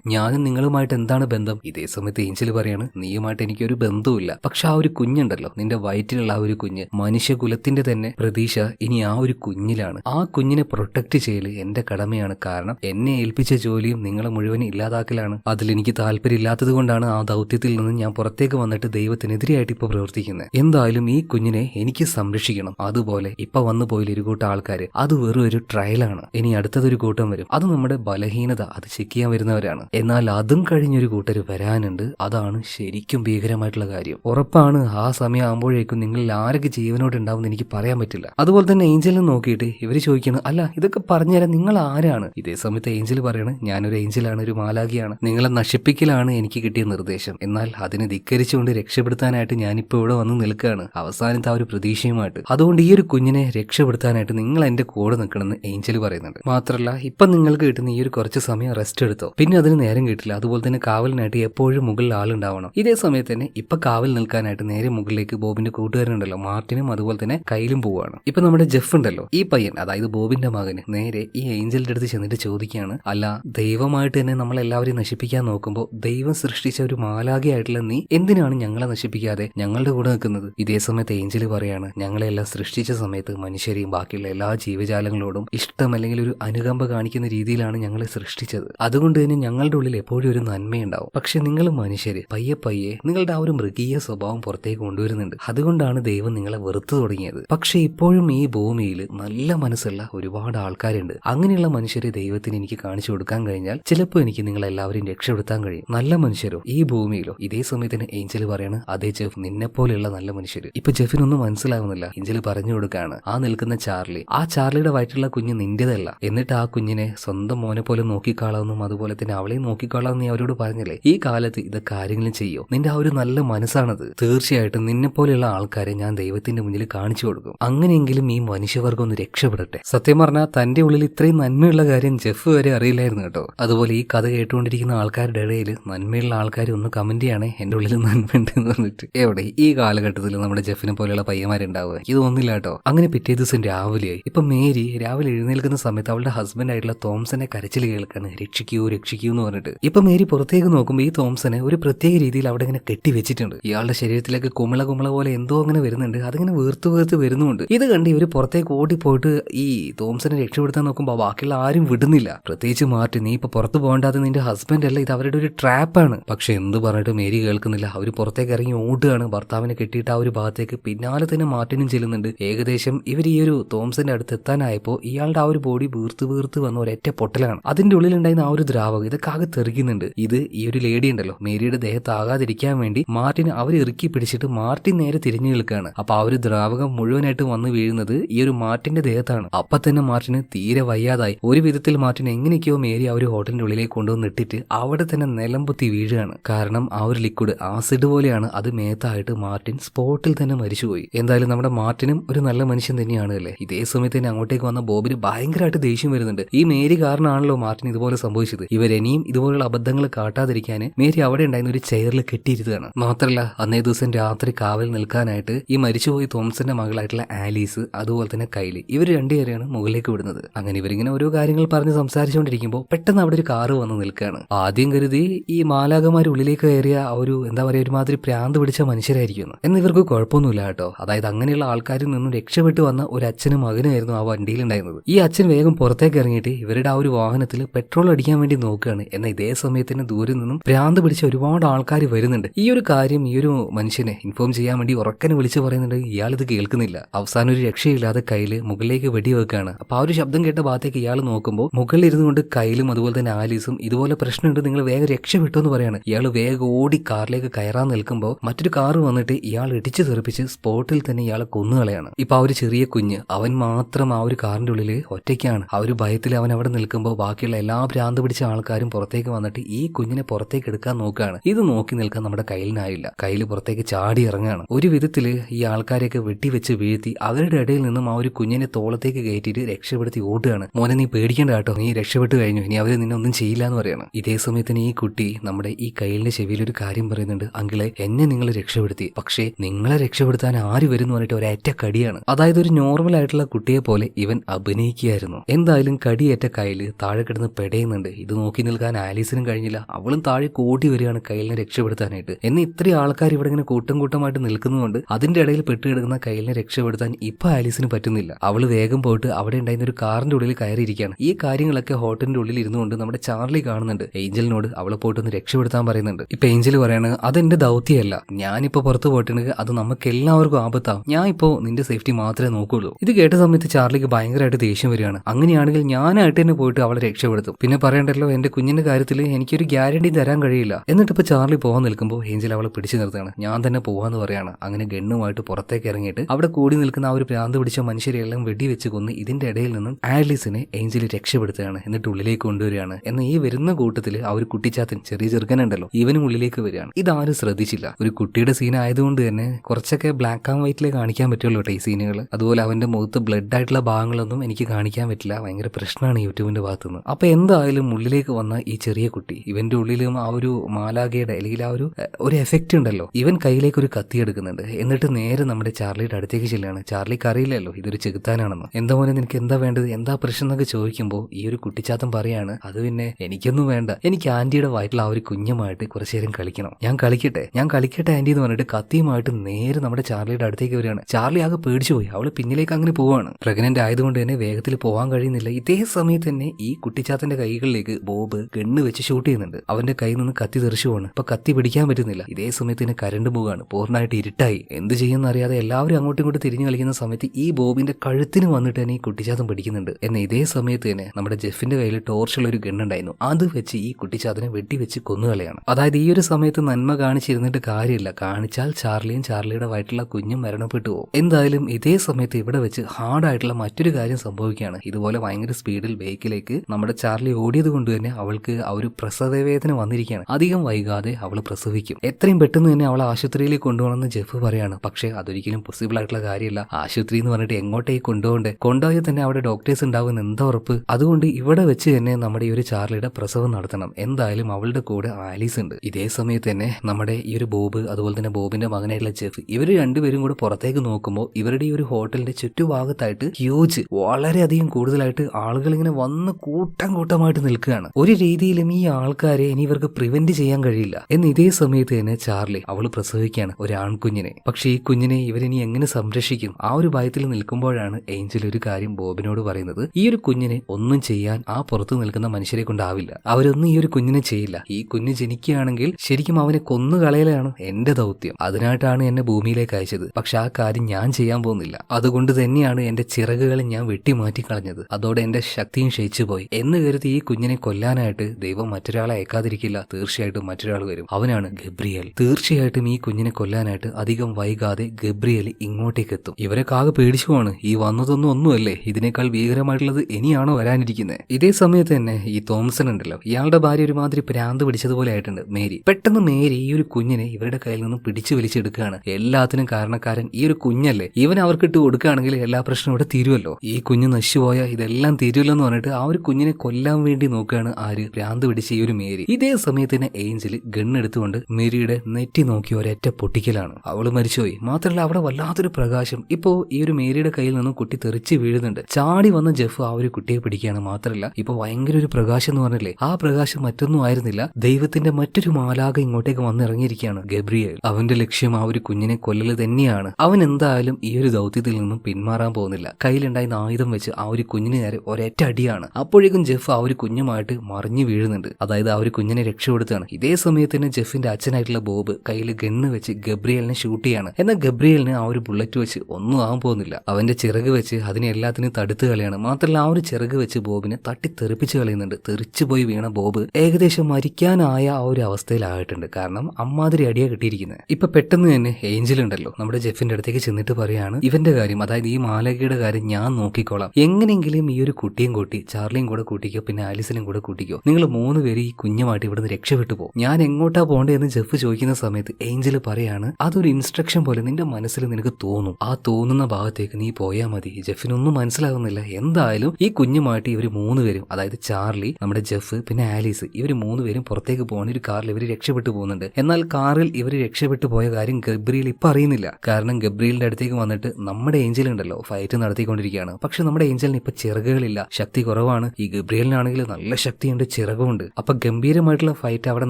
ഞാനും നിങ്ങളുമായിട്ട് എന്താണ് ബന്ധം? ഇതേ സമയത്ത് ഏഞ്ചൽ പറയാണ് നീയുമായിട്ട് എനിക്കൊരു ബന്ധവുമില്ല. പക്ഷെ ആ ഒരു കുഞ്ഞുണ്ടല്ലോ നിന്റെ വയറ്റിലുള്ള ആ ഒരു കുഞ്ഞ് മനുഷ്യകുലത്തിന്റെ തന്നെ പ്രതീക്ഷ ഇനി ആ ഒരു കുഞ്ഞിലാണ്. ആ കുഞ്ഞിനെ പ്രൊട്ടക്ട് ചെയ്യൽ എന്റെ കടമയാണ്. കാരണം എന്നെ ഏൽപ്പിച്ച ജോലിയും നിങ്ങളെ മുഴുവൻ ഇല്ലാതാക്കലാണ്. അതിൽ എനിക്ക് താല്പര്യമില്ലാത്തത് കൊണ്ടാണ് ആ ദൗത്യത്തിൽ നിന്ന് ഞാൻ പുറത്തേക്ക് വന്നിട്ട് ദൈവത്തിനെതിരെയായിട്ട് ഇപ്പൊ പ്രവർത്തിക്കുന്നത് എന്തായാലും ഈ കുഞ്ഞിനെ എനിക്ക് സംരക്ഷിക്കണം. അതുപോലെ ഇപ്പൊ വന്നു പോയില്ല ഒരു കൂട്ടം ആൾക്കാര്. അത് വെറും ഒരു ട്രയലാണ് ഇനി അടുത്തതൊരു കൂട്ടം വരും. അത് നമ്മുടെ ബലഹീനത അത് ചെക്ക് ചെയ്യാൻ വരുന്നവരാണ്. എന്നാൽ അതും കഴിഞ്ഞൊരു കൂട്ടർ വരാനുണ്ട്. അതാണ് ശരിക്കും ഭീകരമായിട്ടുള്ള കാര്യം. ഉറപ്പാണ് ആ സമയം ആകുമ്പോഴേക്കും നിങ്ങളിൽ ആരൊക്കെ ജീവനോട് ഉണ്ടാവും എനിക്ക് പറയാൻ പറ്റില്ല. അതുപോലെ തന്നെ ഏഞ്ചലിനെ നോക്കിയിട്ട് ഇവർ ചോദിക്കുന്നു അല്ല ഇതൊക്കെ പറഞ്ഞുതരാൻ നിങ്ങൾ ആരാണ്? ഇതേ സമയത്ത് ഏഞ്ചൽ പറയണ് ഞാനൊരു ഏഞ്ചലാണ് ഒരു മാലാഖിയാണ്. നിങ്ങളെ നശിപ്പിക്കലാണ് എനിക്ക് കിട്ടിയ നിർദ്ദേശം. എന്നാൽ അതിനെ ധിക്കരിച്ചുകൊണ്ട് രക്ഷപ്പെടുത്താനായിട്ട് ഞാനിപ്പോ ഇവിടെ വന്ന് നിൽക്കുകയാണ്. അവസാനത്തെ ആ ഒരു പ്രതീക്ഷയുമായിട്ട്. അതുകൊണ്ട് ഈ ഒരു കുഞ്ഞിനെ രക്ഷപ്പെടുത്താനായിട്ട് നിങ്ങൾ എന്റെ കൂടെ നിൽക്കണമെന്ന് ഏഞ്ചൽ പറയുന്നുണ്ട്. മാത്രമല്ല ഇപ്പൊ നിങ്ങൾക്ക് കിട്ടുന്ന ഈ ഒരു കുറച്ച് സമയം റെസ്റ്റ് എടുത്തോ. പിന്നെ അതിന് നേരം കിട്ടില്ല. അതുപോലെ തന്നെ കാവലിനായിട്ട് എപ്പോഴും മുകളിൽ ആളുണ്ടാവണം. ഇതേ സമയത്ത് തന്നെ ഇപ്പൊ കാവൽ നിൽക്കാനായിട്ട് നേരെ മുകളിലേക്ക് ബോബിന്റെ കൂട്ടുകാരനുണ്ടല്ലോ മാർട്ടിനും അതുപോലെ തന്നെ കയ്യിലും പോവാണ് ഇപ്പൊ നമ്മുടെ ജെഫ് ഉണ്ടല്ലോ ഈ പയ്യൻ അതായത് ബോബിന്റെ മകന് നേരെ ഈ ഏഞ്ചലിന്റെ അടുത്ത് ചെന്നിട്ട് ചോദിക്കുകയാണ് അല്ല ദൈവമായിട്ട് തന്നെ നമ്മൾ എല്ലാവരെയും നശിപ്പിക്കാൻ നോക്കുമ്പോൾ ദൈവം സൃഷ്ടിച്ച ഒരു മാലാകയായിട്ടുള്ള നീ എന്തിനാണ് ഞങ്ങളെ നശിപ്പിക്കാതെ ഞങ്ങളുടെ കൂടെ നിൽക്കുന്നത്? ഇതേ സമയത്ത് ഏഞ്ചൽ പറയാണ് ഞങ്ങളെല്ലാം സൃഷ്ടിച്ച സമയത്ത് മനുഷ്യരെയും ബാക്കിയുള്ള എല്ലാ ജീവജാലങ്ങളോടും ഇഷ്ടം അല്ലെങ്കിൽ ഒരു അനുകമ്പ കാണിക്കുന്ന രീതിയിലാണ് ഞങ്ങളെ സൃഷ്ടിച്ചത്. അതുകൊണ്ട് തന്നെ ഞങ്ങളുടെ ഉള്ളിൽ എപ്പോഴും ഒരു നന്മയുണ്ടാവും. പക്ഷെ നിങ്ങൾ മനുഷ്യര് പയ്യെ പയ്യെ നിങ്ങളുടെ ആ ഒരു മൃഗീയ സ്വഭാവം പുറത്തേക്ക് കൊണ്ടുവരുന്നുണ്ട്. അതുകൊണ്ടാണ് ദൈവം നിങ്ങളെ വെറുത്തു തുടങ്ങിയത്. പക്ഷെ ഇപ്പോഴും ഈ ഭൂമിയിൽ നല്ല മനസ്സുള്ള ഒരുപാട് ആൾക്കാരുണ്ട്. അങ്ങനെയുള്ള മനുഷ്യരെ ദൈവത്തിന് എനിക്ക് കാണിച്ചു കൊടുക്കാൻ കഴിഞ്ഞാൽ ചിലപ്പോൾ എനിക്ക് നിങ്ങൾ എല്ലാവരെയും രക്ഷപ്പെടുത്താൻ കഴിയും. നല്ല മനുഷ്യരോ? ഈ ഭൂമിയിലോ? ഇതേ സമയത്തിന് ഏഞ്ചൽ പറയാണ് അതേ ജെഫ് നിന്നെ പോലെയുള്ള നല്ല മനുഷ്യർ ഇപ്പൊ ജെഫിനൊന്നും മനസ്സിലാവുന്നില്ല. ഏഞ്ചൽ പറഞ്ഞു കൊടുക്കാണ് ആ നിൽക്കുന്ന ചാർലി ആ ചാർലിയുടെ വയറ്റിലുള്ള കുഞ്ഞ് നിന്റേതല്ല. എന്നിട്ട് ആ കുഞ്ഞിനെ സ്വന്തം മോനെ പോലെ നോക്കിക്കാളാമെന്നും അതുപോലെ തന്നെ അവളെയും നോക്കിക്കാളാമെന്ന് നീ അവരോട് പറഞ്ഞില്ലേ? ഈ കാലത്ത് ഇത് കാര്യങ്ങളും ചെയ്യോ? നിന്റെ ആ ഒരു നല്ല മനസ്സാണത്. തീർച്ചയായിട്ടും നിന്നെ പോലെയുള്ള ആൾക്കാരെ ഞാൻ ദൈവത്തിന്റെ മുന്നിൽ കാണിച്ചു കൊടുക്കും. അങ്ങനെയെങ്കിലും ഈ മനുഷ്യവർഗം ഒന്ന് രക്ഷപ്പെടട്ടെ. സത്യം പറഞ്ഞാൽ തന്റെ ഉള്ളിൽ ഇത്രയും നന്മയുള്ള കാര്യം ജെഫ് വരെ അറിയില്ലായിരുന്നു കേട്ടോ. അതുപോലെ ഈ കഥ കേട്ടുകൊണ്ടിരിക്കുന്ന ആൾക്കാരുടെ ഇടയിൽ നന്മയുള്ള ആൾക്കാർ ഒന്ന് കമന്റ് ചെയ്യണേ. എന്റെ ഉള്ളിൽ നന്മയുണ്ട് എന്ന് പറഞ്ഞിട്ട്. എവിടെ? ഈ കാലഘട്ടത്തിൽ നമ്മുടെ ജെഫിനെ പോലെയുള്ള പയ്യന്മാരുണ്ടാവുക. ഇത് ഒന്നില്ല കേട്ടോ. അങ്ങനെ പിറ്റേ ദിവസം രാവിലെയായി. ഇപ്പൊ മേരി രാവിലെ എഴുന്നേൽക്കുന്ന സമയത്ത് അവളുടെ ഹസ്ബൻഡ് ആയിട്ടുള്ള തോംസനെ കരച്ചിൽ കേൾക്കാണ്. രക്ഷിക്കൂ രക്ഷിക്കൂ എന്ന് പറഞ്ഞിട്ട്. ഇപ്പൊ മേരി പുറത്തേക്ക് നോക്കുമ്പോൾ ഈ തോംസനെ ഒരു പ്രത്യേക രീതിയിൽ അവിടെ ഇങ്ങനെ കെട്ടി വെച്ചിട്ടുണ്ട് ഇയാളുടെ ശരീരത്തിലേക്ക് കുമിള കുമിള പോലെ എന്തോ അങ്ങനെ വരുന്നുണ്ട്. അതിങ്ങനെ വീർത്ത് വീർത്ത് വരുന്നുണ്ട് ഇത് കണ്ട് ഇവർ പുറത്തേക്ക് ഓടിപ്പോയിട്ട് ഈ തോംസനെ രക്ഷപ്പെടുത്താൻ നോക്കുമ്പോൾ ബാക്കിയുള്ള ആരും വിടുന്നില്ല. പ്രത്യേകിച്ച് മാറ്റി നീ ഇപ്പൊ പുറത്ത് പോകേണ്ടത് നിന്റെ ഹസ്ബൻഡ് അല്ല ഇത് അവരുടെ ഒരു ട്രാപ്പാണ് പക്ഷെ എന്ത് പറഞ്ഞിട്ട് മേരി കേൾക്കുന്നില്ല. അവർ പുറത്തേക്ക് ഇറങ്ങി ഓടുകയാണ്. ഭർത്താവിനെ കെട്ടിയിട്ട് ആ ഒരു ഭാഗത്തേക്ക് പിന്നാലെ തന്നെ മാർട്ടിനും ചെല്ലുന്നുണ്ട്. ഏകദേശം ഇവർ ഈ ഒരു തോംസന്റെ അടുത്ത് എത്താനായപ്പോൾ ഇയാളുടെ ആ ഒരു ബോഡി വീർത്ത് വീർത്ത് വന്ന ഒരൊറ്റ പൊട്ടലാണ്. അതിന്റെ ഉള്ളിലുണ്ടായിരുന്ന ആ ഒരു ദ്രാവകം ഇതൊക്കെ ആകെ തെറിക്കുന്നുണ്ട്. ഇത് ഈ ഒരു ലേഡി ഉണ്ടല്ലോ. മേരിയുടെ ദേഹത്താകാതിരിക്കാൻ വേണ്ടി മാർട്ടിന് അവർ ഇറുക്കി പിടിച്ചിട്ട് മാർട്ടിൻ നേരെ തിരിഞ്ഞു നിൽക്കുകയാണ് അപ്പൊ ആ ഒരു ദ്രാവകം മുഴുവനായിട്ട് വന്ന് വീഴുന്നത് ഈ ഒരു മാർട്ടിന്റെ ദേഹത്താണ്. അപ്പൊ തന്നെ മാർട്ടിന് തീരെ വയ്യാതായി. ഒരു വിധത്തിൽ മാറ്റിന് എങ്ങനെയൊക്കെയോ മേരി ആ ഒരു ഹോട്ടലിന്റെ ഉള്ളിലേക്ക് കൊണ്ടുവന്ന് ഇട്ടിട്ട് അവിടെ തന്നെ നിലംപൊത്തി വീഴുകയാണ്. കാരണം ആ ഒരു ലിക്വിഡ് ആസിഡ് പോലെയാണ് അത് മേത്തായിട്ട് മാർട്ടിൻ സ്പോട്ടിൽ തന്നെ മരിച്ചുപോയി. എന്തായാലും നമ്മുടെ മാർട്ടിനും ഒരു നല്ല മനുഷ്യൻ തന്നെയാണ് അല്ലേ? ഇതേ സമയത്ത് തന്നെ അങ്ങോട്ടേക്ക് വന്ന ബോബിന് ഭയങ്കരമായിട്ട് ദേഷ്യം വരുന്നുണ്ട്. ഈ മേരി കാരണമാണല്ലോ മാർട്ടിൻ ഇതുപോലെ സംഭവിച്ചത്. ഇവരിനിയും ഇതുപോലുള്ള അബദ്ധങ്ങൾ കാട്ടാതിരിക്കാൻ മേരി അവിടെ ഉണ്ടായിരുന്ന ഒരു ചെയറിൽ കെട്ടിയിരുത്തുകയാണ്. മാത്രമല്ല അന്നേ ദിവസം രാത്രി കാവൽ നിൽക്കാനായിട്ട് ഈ മരിച്ചുപോയി തോംസന്റെ മകളായിട്ടുള്ള ആലീസ് അതുപോലെ തന്നെ കൈലി ഇവർ രണ്ടുപേരെയാണ് മുകളിലേക്ക് വിടുന്നത്. അങ്ങനെ ഇവരിങ്ങനെ ഓരോ കാര്യങ്ങൾ പറഞ്ഞ് സംസാരിച്ചുകൊണ്ടിരിക്കുമ്പോൾ പെട്ടെന്ന് അവിടെ ഒരു കാറ് വന്ന് നിൽക്കുകയാണ്. ആദ്യം കരുതി ഈ മാലാകമാർ ഉള്ളിലേക്ക് കയറിയ ആ ഒരു എന്താ പറയുക ഒരുമാതിരി പ്രാന്ത് പിടിച്ച മനുഷ്യരായിരിക്കുന്നു എന്ന് ഇവർക്ക് കുഴപ്പമൊന്നുമില്ല കേട്ടോ. അതായത് അങ്ങനെയുള്ള ആൾക്കാരിൽ നിന്നും രക്ഷപ്പെട്ടു വന്ന ഒരു അച്ഛനും മകനായിരുന്നു ആ വണ്ടിയിൽ ഉണ്ടായിരുന്നത്. ഈ അച്ഛൻ വേഗം പുറത്തേക്ക് ഇറങ്ങിയിട്ട് ഇവരുടെ ആ ഒരു വാഹനത്തിൽ പെട്രോൾ അടിക്കാൻ വേണ്ടി നോക്കുകയാണ്. എന്ന ഇതേ സമയത്തിന് ദൂരെ നിന്നും പ്രാന്ത് പിടിച്ച ഒരുപാട് ആൾക്കാർ വരുന്നുണ്ട്. ഈ ഒരു കാര്യം ഈ ഒരു മനുഷ്യനെ ഇൻഫോം ചെയ്യാൻ വേണ്ടി ഉറക്കനെ വിളിച്ചു പറയുന്നുണ്ട് ഇയാളിത് കേൾക്കുന്നില്ല. അവസാനം ഒരു രക്ഷയില്ലാതെ കയ്യിൽ മുകളിലേക്ക് വെടിവെക്കുകയാണ് അപ്പൊ ആ ഒരു ശബ്ദം കേട്ട ഭാഗത്തേക്ക് ഇയാൾ നോക്കുമ്പോൾ മുകളിൽ ഇരുന്നു കൊണ്ട് കയ്യിലും അതുപോലെ തന്നെ ആലീസും ഇതുപോലെ പ്രശ്നമുണ്ട് നിങ്ങൾ വേഗം രക്ഷപ്പെട്ടു എന്ന് പറയാണ്. ഇയാൾ വേഗം ഓടി കാറിലേക്ക് കയറാൻ നിൽക്കുമ്പോൾ മറ്റൊരു കാർ വന്നിട്ട് ഇയാൾ ഇടിച്ചു തെറിപ്പിച്ച് സ്പോട്ടിൽ തന്നെ ഇയാളെ കൊന്നുകളയാണ് ഇപ്പൊ ആ ഒരു ചെറിയ കുഞ്ഞ് അവൻ മാത്രം ആ ഒരു കാറിന്റെ ഉള്ളിൽ ഒറ്റയ്ക്കാണ്. ആ ഒരു ഭയത്തിൽ അവൻ അവിടെ നിൽക്കുമ്പോൾ ബാക്കിയുള്ള എല്ലാ ഭ്രാന്ത് പിടിച്ച ആൾക്കാരും പുറത്തേക്ക് വന്നിട്ട് ഈ കുഞ്ഞിനെ പുറത്തേക്ക് എടുക്കാൻ നോക്കുകയാണ്. ഇത് നോക്കി നിൽക്കാൻ നമ്മുടെ കയ്യിലിനായില്ല കയ്യിൽ പുറത്തേക്ക് ചാടി ഇറങ്ങാണ് ഒരു ഒരു വിധത്തിൽ ഈ ആൾക്കാരെയൊക്കെ വെട്ടിവെച്ച് വീഴ്ത്തി അവരുടെ ഇടയിൽ നിന്നും ആ ഒരു കുഞ്ഞിനെ തോളത്തേക്ക് കയറ്റിയിട്ട് രക്ഷപ്പെടുത്തി ഓടുകയാണ്. മോനെ നീ പേടിക്കേണ്ട കേട്ടോ. നീ രക്ഷപ്പെട്ടു കഴിഞ്ഞു. ഇനി അവർ നിന്നെ ഒന്നും ചെയ്യില്ല എന്ന് പറയുന്നു ഇതേ സമയത്തിന് ഈ കുട്ടി നമ്മുടെ ഈ കയ്യിലിന്റെ ചെവിയിൽ ഒരു കാര്യം പറയുന്നുണ്ട്. അങ്കിളെ എന്നെ നിങ്ങൾ രക്ഷപ്പെടുത്തി. പക്ഷേ നിങ്ങളെ രക്ഷപ്പെടുത്താൻ ആര് വരും എന്ന് പറഞ്ഞിട്ട് ഒരേറ്റ കടിയാണ്. അതായത് ഒരു നോർമൽ ആയിട്ടുള്ള കുട്ടിയെ പോലെ ഇവൻ അഭിനയിക്കുകയായിരുന്നു. എന്തായാലും കടിയേറ്റ കയ്യിൽ താഴെ കിടന്ന് പെടയുന്നുണ്ട്. ഇത് നോക്കി നിൽക്കാൻ ആലീസിനും കഴിഞ്ഞില്ല. അവളും താഴെ കൂടി വരികയാണ് കയ്യിലിനെ രക്ഷപ്പെടുത്താനായിട്ട്. എന്ന് ഇത്രയും ആൾക്കാർ ഇവിടെ ഇങ്ങനെ കൂട്ടം കൂട്ടമായിട്ട് നിൽക്കുന്നതുകൊണ്ട് അതിന്റെ ഇടയിൽ പെട്ടുകിടക്കുന്ന കയ്യിലിനെ രക്ഷപ്പെടുത്താൻ ഇപ്പൊ ആലീസിന് പറ്റുന്നില്ല. അവൾ വേഗം പോയിട്ട് അവിടെ ഉണ്ടായിരുന്ന ഒരു കാറിന്റെ ഉള്ളിൽ കയറിയിരിക്കുകയാണ്. ഈ കാര്യങ്ങളൊക്കെ ഹോട്ടലിന്റെ ഉള്ളിൽ ഇരുന്നുകൊണ്ട് നമ്മുടെ ചാർലി കാണുന്നുണ്ട്. ഏഞ്ചലിനോട് അവളെ പോയിട്ട് ഒന്ന് രക്ഷപ്പെടുത്താൻ പറയുന്നുണ്ട്. ഇപ്പൊ ഏഞ്ചൽ പറയാണ് അതെന്റെ ദൗത്യമല്ല. ഞാനിപ്പോ പുറത്തു പോയിട്ടുണ്ടെങ്കിൽ അത് നമുക്ക് എല്ലാവർക്കും ആപത്താവും. ഞാൻ ഇപ്പോ നിന്റെ സേഫ്റ്റി മാത്രമേ നോക്കുള്ളൂ. ഇത് കേട്ട സമയത്ത് ചാർലിക്ക് ഭയങ്കരമായിട്ട് ദേഷ്യം വരികയാണ്. അങ്ങനെയാണെങ്കിൽ ഞാനായിട്ട് തന്നെ പോയിട്ട് അവളെ രക്ഷപ്പെടുത്തും. പിന്നെ പറയണ്ടല്ലോ എന്റെ കുഞ്ഞിന്റെ കാര്യത്തിൽ എനിക്കൊരു ഗ്യാരണ്ടി തരാൻ കഴിയില്ല. എന്നിട്ട് ഇപ്പൊ ചാർലി പോകാൻ നിൽക്കുമ്പോൾ ഏഞ്ചൽ അവളെ പിടിച്ചു നിർത്തുകയാണ്. ഞാൻ തന്നെ പോവാന്ന് പറയാണ്. അങ്ങനെ ഗണ്ണുമായിട്ട് പുറത്തേക്ക് ഇറങ്ങിയിട്ട് അവിടെ കൂടി നിൽക്കുന്ന ആ ഒരു പ്രാന്ത് പിടിച്ച മനുഷ്യരെല്ലാം വെടിവെച്ച് കൊന്ന് ഇതിന്റെ ഇടയിൽ നിന്നും ആലിസിനെ ഏഞ്ചൽ രക്ഷപ്പെടുത്തുകയാണ്. എന്നിട്ട് ഉള്ളിലേക്ക് കൊണ്ടുവരികയാണ്. എന്നാൽ ഈ വരുന്ന കൂട്ടത്തിൽ ആ ഒരു കുട്ടിച്ചാത്തൻ ചെറിയ ചെറുക്കനുണ്ടല്ലോ ഇവനും ഉള്ളിലേക്ക് വരികയാണ്. ഇതാരും ശ്രദ്ധിച്ചില്ല. ഒരു കുട്ടിയുടെ സീൻ ആയതുകൊണ്ട് തന്നെ കുറച്ചൊക്കെ ബ്ലാക്ക് ആൻഡ് വൈറ്റിലേ കാണിക്കാൻ പറ്റുള്ളൂ കേട്ടോ ഈ സീനുകൾ അതുപോലെ അവന്റെ മുഖത്ത് ബ്ലഡ് ആയിട്ടുള്ള ഭാഗങ്ങളൊന്നും എനിക്ക് കാണിക്കാൻ പറ്റില്ല. ഭയങ്കര പ്രശ്നമാണ് യൂട്യൂബിന്റെ ഭാഗത്തുനിന്ന്. അപ്പൊ എന്തായാലും ഉള്ളിലേക്ക് വന്ന ഈ ചെറിയ കുട്ടി ഇവന്റെ ഉള്ളിലും ആ ഒരു മാലാഗയുടെ അല്ലെങ്കിൽ ആ ഒരു ഒരു എഫക്റ്റ് ഉണ്ടല്ലോ. ഇവൻ കയ്യിലേക്ക് ഒരു കത്തി എടുക്കുന്നുണ്ട്. എന്നിട്ട് നേരെ നമ്മുടെ ചാർലിയുടെ അടുത്തേക്ക് ചെല്ലുകയാണ്. ചാർലിക്ക് അറിയില്ലല്ലോ ഇതൊരു ചെകുത്താനാണെന്ന്. എന്താ മോനെ നിനക്ക് എന്താ വേണ്ടത്? എന്താ പ്രശ്നം എന്നൊക്കെ ചോദിക്കുമ്പോൾ ഈ ഒരു കുട്ടിച്ചാത്തം പറയാണ് അത് പിന്നെ എനിക്കൊന്നും വേണ്ട. എനിക്ക് ആന്റിയുടെ വയറ്റിൽ ആ ഒരു കുഞ്ഞുമായിട്ട് കുറച്ചു നേരം കളിക്കണം. ഞാൻ കളിക്കട്ടെ. ഞാൻ കളിക്കട്ടെ ആന്റി എന്ന് പറഞ്ഞിട്ട് കത്തിയുമായിട്ട് നേരെ നമ്മുടെ ചാർലിയുടെ അടുത്തേക്ക് വരികയാണ്. ചാർലി ആകെ പേടിച്ചു പോയി അവൾ പിന്നിലേക്ക് അങ്ങനെ പോവാണ്. പ്രഗ്നന്റ് ആയതുകൊണ്ട് തന്നെ വേഗത്തിൽ പോകാൻ കഴിയുന്നില്ല. ഇതേ സമയത്ത് തന്നെ ഈ കുട്ടിച്ചാത്തന്റെ കൈകളിലേക്ക് ബോബ് ഗണ്ണ് വെച്ച് ഷൂട്ട് ചെയ്യുന്നുണ്ട്. അവന്റെ കയ്യിൽ നിന്ന് കത്തി തെറിച്ചു പോവാണ്. ഇപ്പൊ കത്തി പിടിക്കാൻ പറ്റുന്നില്ല. ഇതേ സമയത്ത് തന്നെ കരണ്ട് പോവുകയാണ്. പൂർണമായിട്ട് ഇരുട്ടായി എന്ത് ചെയ്യുമെന്ന് അറിയാതെ എല്ലാവരും അങ്ങോട്ടും ഇങ്ങോട്ടും തിരിഞ്ഞു കളിക്കുന്ന സമയത്ത് ഈ ബോബിന്റെ കഴുത്തിന് വന്നിട്ട് തന്നെ ഈ കുട്ടിച്ചാതം പിടിക്കുന്നുണ്ട്. എന്ന ഇതേ സമയത്ത് തന്നെ നമ്മുടെ ജെഫിന്റെ കയ്യിൽ ടോർച്ചുള്ള ഒരു ഗണ്ണുണ്ടായിരുന്നു അത് വെച്ച് ഈ കുട്ടിച്ചാത്തനെ വെട്ടിവെച്ച് കൊന്നുകളയാണ്. അതായത് ഈ ഒരു സമയത്ത് നന്മ കാണിച്ചിരുന്നിട്ട് കാര്യമില്ല. കാണിച്ചാൽ ചാർലിയും ചാർലിയുടെ വയറ്റുള്ള കുഞ്ഞും മരണപ്പെട്ടു പോകും. എന്തായാലും ഇതേ സമയത്ത് ഇവിടെ വെച്ച് ഹാർഡായിട്ടുള്ള മറ്റൊരു കാര്യം സംഭവിക്കുകയാണ്. ഇതുപോലെ ഭയങ്കര സ്പീഡിൽ ബേക്കിലേക്ക് നമ്മുടെ ചാർലി ഓടിയത് കൊണ്ട് തന്നെ അവൾക്ക് ആ ഒരു പ്രസവവേദന വന്നിരിക്കുകയാണ്. അധികം വൈകാതെ അവൾ പ്രസവിക്കും. എത്രയും പെട്ടെന്ന് തന്നെ അവൾ ആശുപത്രിയിലേക്ക് കൊണ്ടുപോകണമെന്ന് ജെഫ് പറയാണ് പക്ഷേ അതൊരിക്കലും പോസിബിൾ ആയിട്ടുള്ള കാര്യമല്ല. ആശുപത്രി എന്ന് പറഞ്ഞിട്ട് എങ്ങോട്ടേക്ക് കൊണ്ടുപോകണ്ടേ? കൊണ്ടുപോയാൽ തന്നെ അവിടെ ഡോക്ടേഴ്സ് ഉണ്ടാവുമെന്ന് എന്താ ഉറപ്പ്? അതുകൊണ്ട് ഇവിടെ വെച്ച് തന്നെ നമ്മുടെ ഈ ഒരു ചാർലിയുടെ പ്രസവം നടത്തണം. എന്തായാലും അവളുടെ കൂടെ ആലീസ് ഉണ്ട്. ഇതേ സമയത്ത് തന്നെ നമ്മുടെ ഈ ഒരു ബോബ് അതുപോലെ തന്നെ ബോബിന്റെ മകനായിട്ടുള്ള ജെഫ് ഇവർ രണ്ടുപേരും കൂടെ പുറത്തേക്ക് നോക്കുമ്പോൾ ഇവരുടെ ഈ ഒരു ഹോട്ടലിന്റെ ചുറ്റുഭാഗത്തായിട്ട് ഹ്യൂജ് വളരെയധികം കൂടുതലായിട്ട് ആളുകൾ ഇങ്ങനെ വന്ന് കൂട്ടം കൂട്ടമായിട്ട് നിൽക്കുകയാണ്. ഒരു രീതിയിലും ഈ ആൾക്കാരെ ഇനി ഇവർക്ക് പ്രിവെന്റ് ചെയ്യാൻ കഴിയില്ല. എന്ന് ഇതേ സമയത്ത് തന്നെ ചാർലി അവൾ പ്രസവിക്കുകയാണ്. ഒരു ആൺകുഞ്ഞിനെ പക്ഷെ ഈ കുഞ്ഞിനെ ഇവരിനി എങ്ങനെ സംരക്ഷിക്കും? ആ ഒരു ഭയത്തിൽ നിൽക്കുമ്പോഴാണ് ഏഞ്ചൽ ഒരു കാര്യം ബോബിനോട് പറയുന്നത്. ഈ ഒരു കുഞ്ഞിനെ ഒന്നും ചെയ്യാൻ ആ പുറത്ത് നിൽക്കുന്ന മനുഷ്യരെ കൊണ്ടാവില്ല. അവരൊന്നും ഈ ഒരു കുഞ്ഞിനെ ചെയ്യില്ല. ഈ കുഞ്ഞ് ജനിക്കുകയാണെങ്കിൽ ശരിക്കും അവനെ കൊന്നു കളയലാണ് എന്റെ ദൗത്യം. അതിനായിട്ടാണ് എന്നെ ഭൂമിയിലേക്ക് അയച്ചത്. പക്ഷെ ആ കാര്യം ഞാൻ ചെയ്യാൻ പോകുന്നില്ല. അതുകൊണ്ട് തന്നെയാണ് എന്റെ ചിറകുകളെ ഞാൻ വെട്ടിമാറ്റി കളഞ്ഞത് അതോടെ എന്റെ ശക്തിയും ക്ഷയിച്ചുപോയി എന്ന് കരുതി ഈ കുഞ്ഞിനെ കൊല്ലാനായിട്ട് ദൈവം മറ്റൊരാളെ അയക്കാതിരിക്കില്ല. തീർച്ചയായിട്ടും മറ്റൊരാൾ വരും. അവനാണ് ഗബ്രിയൽ. തീർച്ചയായിട്ടും ഈ കുഞ്ഞിനെ കൊല്ലാനായിട്ട് അധികം വൈകാതെ ഗബ്രിയൽ ഇങ്ങോട്ടേക്ക് എത്തും ഇവരെ കാകെ പേടിച്ചു പോവാണ് ഈ വന്നതൊന്നും ഒന്നുമല്ലേ? ഇതിനേക്കാൾ ഭീകരമായിട്ടുള്ളത് ഇനിയാണോ വരാനിരിക്കുന്നത് ഇതേ സമയത്ത് തന്നെ ഈ തോംസൺ ഉണ്ടല്ലോ. ഇയാളുടെ ഭാര്യ ഒരുമാതിരി പ്രാന്ത് പിടിച്ചതുപോലെ ആയിട്ടുണ്ട് മേരി. പെട്ടെന്ന് മേരി ഈ ഒരു കുഞ്ഞിനെ ഇവരുടെ കയ്യിൽ നിന്നും പിടിച്ചു വലിച്ചെടുക്കുകയാണ്. എല്ലാത്തിനും കാരണക്കാരൻ ഈ ഒരു കുഞ്ഞല്ലേ? ഇവൻ അവർക്ക് ഇട്ട് കൊടുക്കുകയാണെങ്കിൽ എല്ലാ പ്രശ്നവും ഇവിടെ തീരുമല്ലോ ഈ കുഞ്ഞ് നശിച്ചുപോയ ഇതെല്ലാം തീരുമല്ലോ എന്ന് പറഞ്ഞിട്ട് ആ ഒരു കുഞ്ഞിനെ കൊല്ലാൻ വേണ്ടി നോക്കുകയാണ് ആര് ഭ്രാന്ത് പിടിച്ച ഈ ഒരു മേരി. ഇതേ സമയത്ത് തന്നെ ഏഞ്ചൽ ഗണ്ണെടുത്തുകൊണ്ട് മേരിയുടെ നെറ്റി നോക്കി ഒരൊറ്റ പൊട്ടിക്കലാണ്. അവൾ മരിച്ചുപോയി. മാത്രമല്ല അവിടെ വല്ലാത്തൊരു പ്രകാശം. ഇപ്പോ ഈ ഒരു മേരിയുടെ കയ്യിൽ നിന്നും കുട്ടി തെറിച്ച് വീഴുന്നുണ്ട്. ചാടി വന്ന ജെഫ് ആ ഒരു കുട്ടിയെ പിടിക്കുകയാണ്. മാത്രമല്ല ഇപ്പൊ ഭയങ്കര ഒരു പ്രകാശം എന്ന് പറഞ്ഞില്ലേ? ആ പ്രകാശം മറ്റൊന്നും ആയിരുന്നില്ല. ദൈവത്തിന്റെ മറ്റൊരു മാലാക ഇങ്ങോട്ടേക്ക് വന്നിറങ്ങിയിരിക്കുകയാണ് ഗബ്രിയേൽ. അവന്റെ ലക്ഷ്യം ആ ഒരു കുഞ്ഞിനെ കൊല്ലല് തന്നെയാണ്. അവൻ എന്തായാലും ഈ ഒരു ദൗത്യത്തിൽ നിന്നും പിന്മാറാൻ പോകുന്നില്ല. കയ്യിലുണ്ടായിരുന്ന ആയുധം വെച്ച് ആ ഒരു കുഞ്ഞിന് നേരെ ഒരൊറ്റ അടിയാണ്. അപ്പോഴേക്കും ജെഫ് ആ ഒരു കുഞ്ഞുമായിട്ട് മറിഞ്ഞു വീഴുന്നുണ്ട്. അതായത് ആ ഒരു കുഞ്ഞിനെ രക്ഷപ്പെടുത്തുകയാണ്. ഇതേ സമയത്ത് തന്നെ ജെഫിന്റെ അച്ഛനായിട്ടുള്ള ബോബ് കയ്യിൽ ഗണ്ണ് വെച്ച് ഗബ്രിയലിനെ ഷൂട്ട് ചെയ്യാണ് എന്നാൽ ഗബ്രിയലിന് ആ ഒരു ബുള്ളറ്റ് വെച്ച് ഒന്നും ആകാൻ പോകുന്നില്ല. അവന്റെ ചിറക് വെച്ച് അതിനെ എല്ലാത്തിനും തടുത്ത് കളയാണ്. മാത്രമല്ല ആ ഒരു ചിറക് വെച്ച് ബോബിനെ തട്ടി തെറിപ്പിച്ച് കളയുന്നുണ്ട്. തെറിച്ചു പോയി വീണ ബോബ് ഏകദേശം മരിക്കാനായ ആ ഒരു അവസ്ഥയിലായിട്ടുണ്ട്. കാരണം അമ്മാതിരി അടിയാ കിട്ടിയിരിക്കുന്നത് ഇപ്പൊ പെട്ടെന്ന് തന്നെ ഏഞ്ചൽ ഉണ്ടല്ലോ. നമ്മുടെ ജെഫിന്റെ അടുത്തേക്ക് ചെന്നിട്ട് പറയാണ് ഇവന്റെ കാര്യം അതായത് ഈ മാലകയുടെ കാര്യം ഞാൻ നോക്കിക്കോളാം. എങ്ങനെയെങ്കിലും ഈ ഒരു കുട്ടിയും കൂട്ടി ചാർലിയും കൂടെ കൂട്ടിക്കോ പിന്നെ ആലിസിനും കൂടെ കൂട്ടിക്കോ. നിങ്ങൾ മൂന്ന് പേര് ഈ കുഞ്ഞുമായിട്ട് ഇവിടുന്ന് രക്ഷപ്പെട്ടു പോകും ഞാൻ എങ്ങോട്ടാ പോകേണ്ടതെന്ന് ജെഫ് ചോദിക്കുന്ന സമയത്ത് ഏഞ്ചൽ പറയാണ് അതൊരു ഇൻസ്ട്രക്ഷൻ പോലെ നിന്റെ മനസ്സിൽ നിനക്ക് തോന്നും. ആ തോന്നുന്ന ഭാഗത്തേക്ക് നീ പോയാൽ മതി. ജെഫിനൊന്നും മനസ്സിലാകുന്നില്ല എന്തായാലും ഈ കുഞ്ഞുമായിട്ട് ഇവർ മൂന്ന് പേരും അതായത് ചാർലി നമ്മുടെ ജെഫ് പിന്നെ ആലീസ് ഇവർ മൂന്ന് പേരും പുറത്തേക്ക് പോകുന്ന ഒരു കാറിൽ ഇവർ രക്ഷപ്പെട്ടു പോകുന്നുണ്ട്. എന്നാൽ കാറിൽ ഇവർ രക്ഷപ്പെട്ടു പോയ കാര്യം ഗബ്രിയിൽ ഇപ്പൊ അറിയുന്നില്ല. കാരണം ഗബ്രിയലിന്റെ അടുത്തേക്ക് വന്നിട്ട് നമ്മുടെ ഏഞ്ചൽ ഉണ്ടല്ലോ ഫൈറ്റ് നടത്തിക്കൊണ്ടിരിക്കുകയാണ്. പക്ഷെ നമ്മുടെ ഏഞ്ചലിന് ഇപ്പൊ ചിറകുകളില്ല. ശക്തി കുറവാണ്. ഈ ഗബ്രിയലിനാണെങ്കിൽ നല്ല ശക്തിയുണ്ട് ചിറകുണ്ട് അപ്പൊ ഗംഭീരമായിട്ടുള്ള ഫൈറ്റ് അവിടെ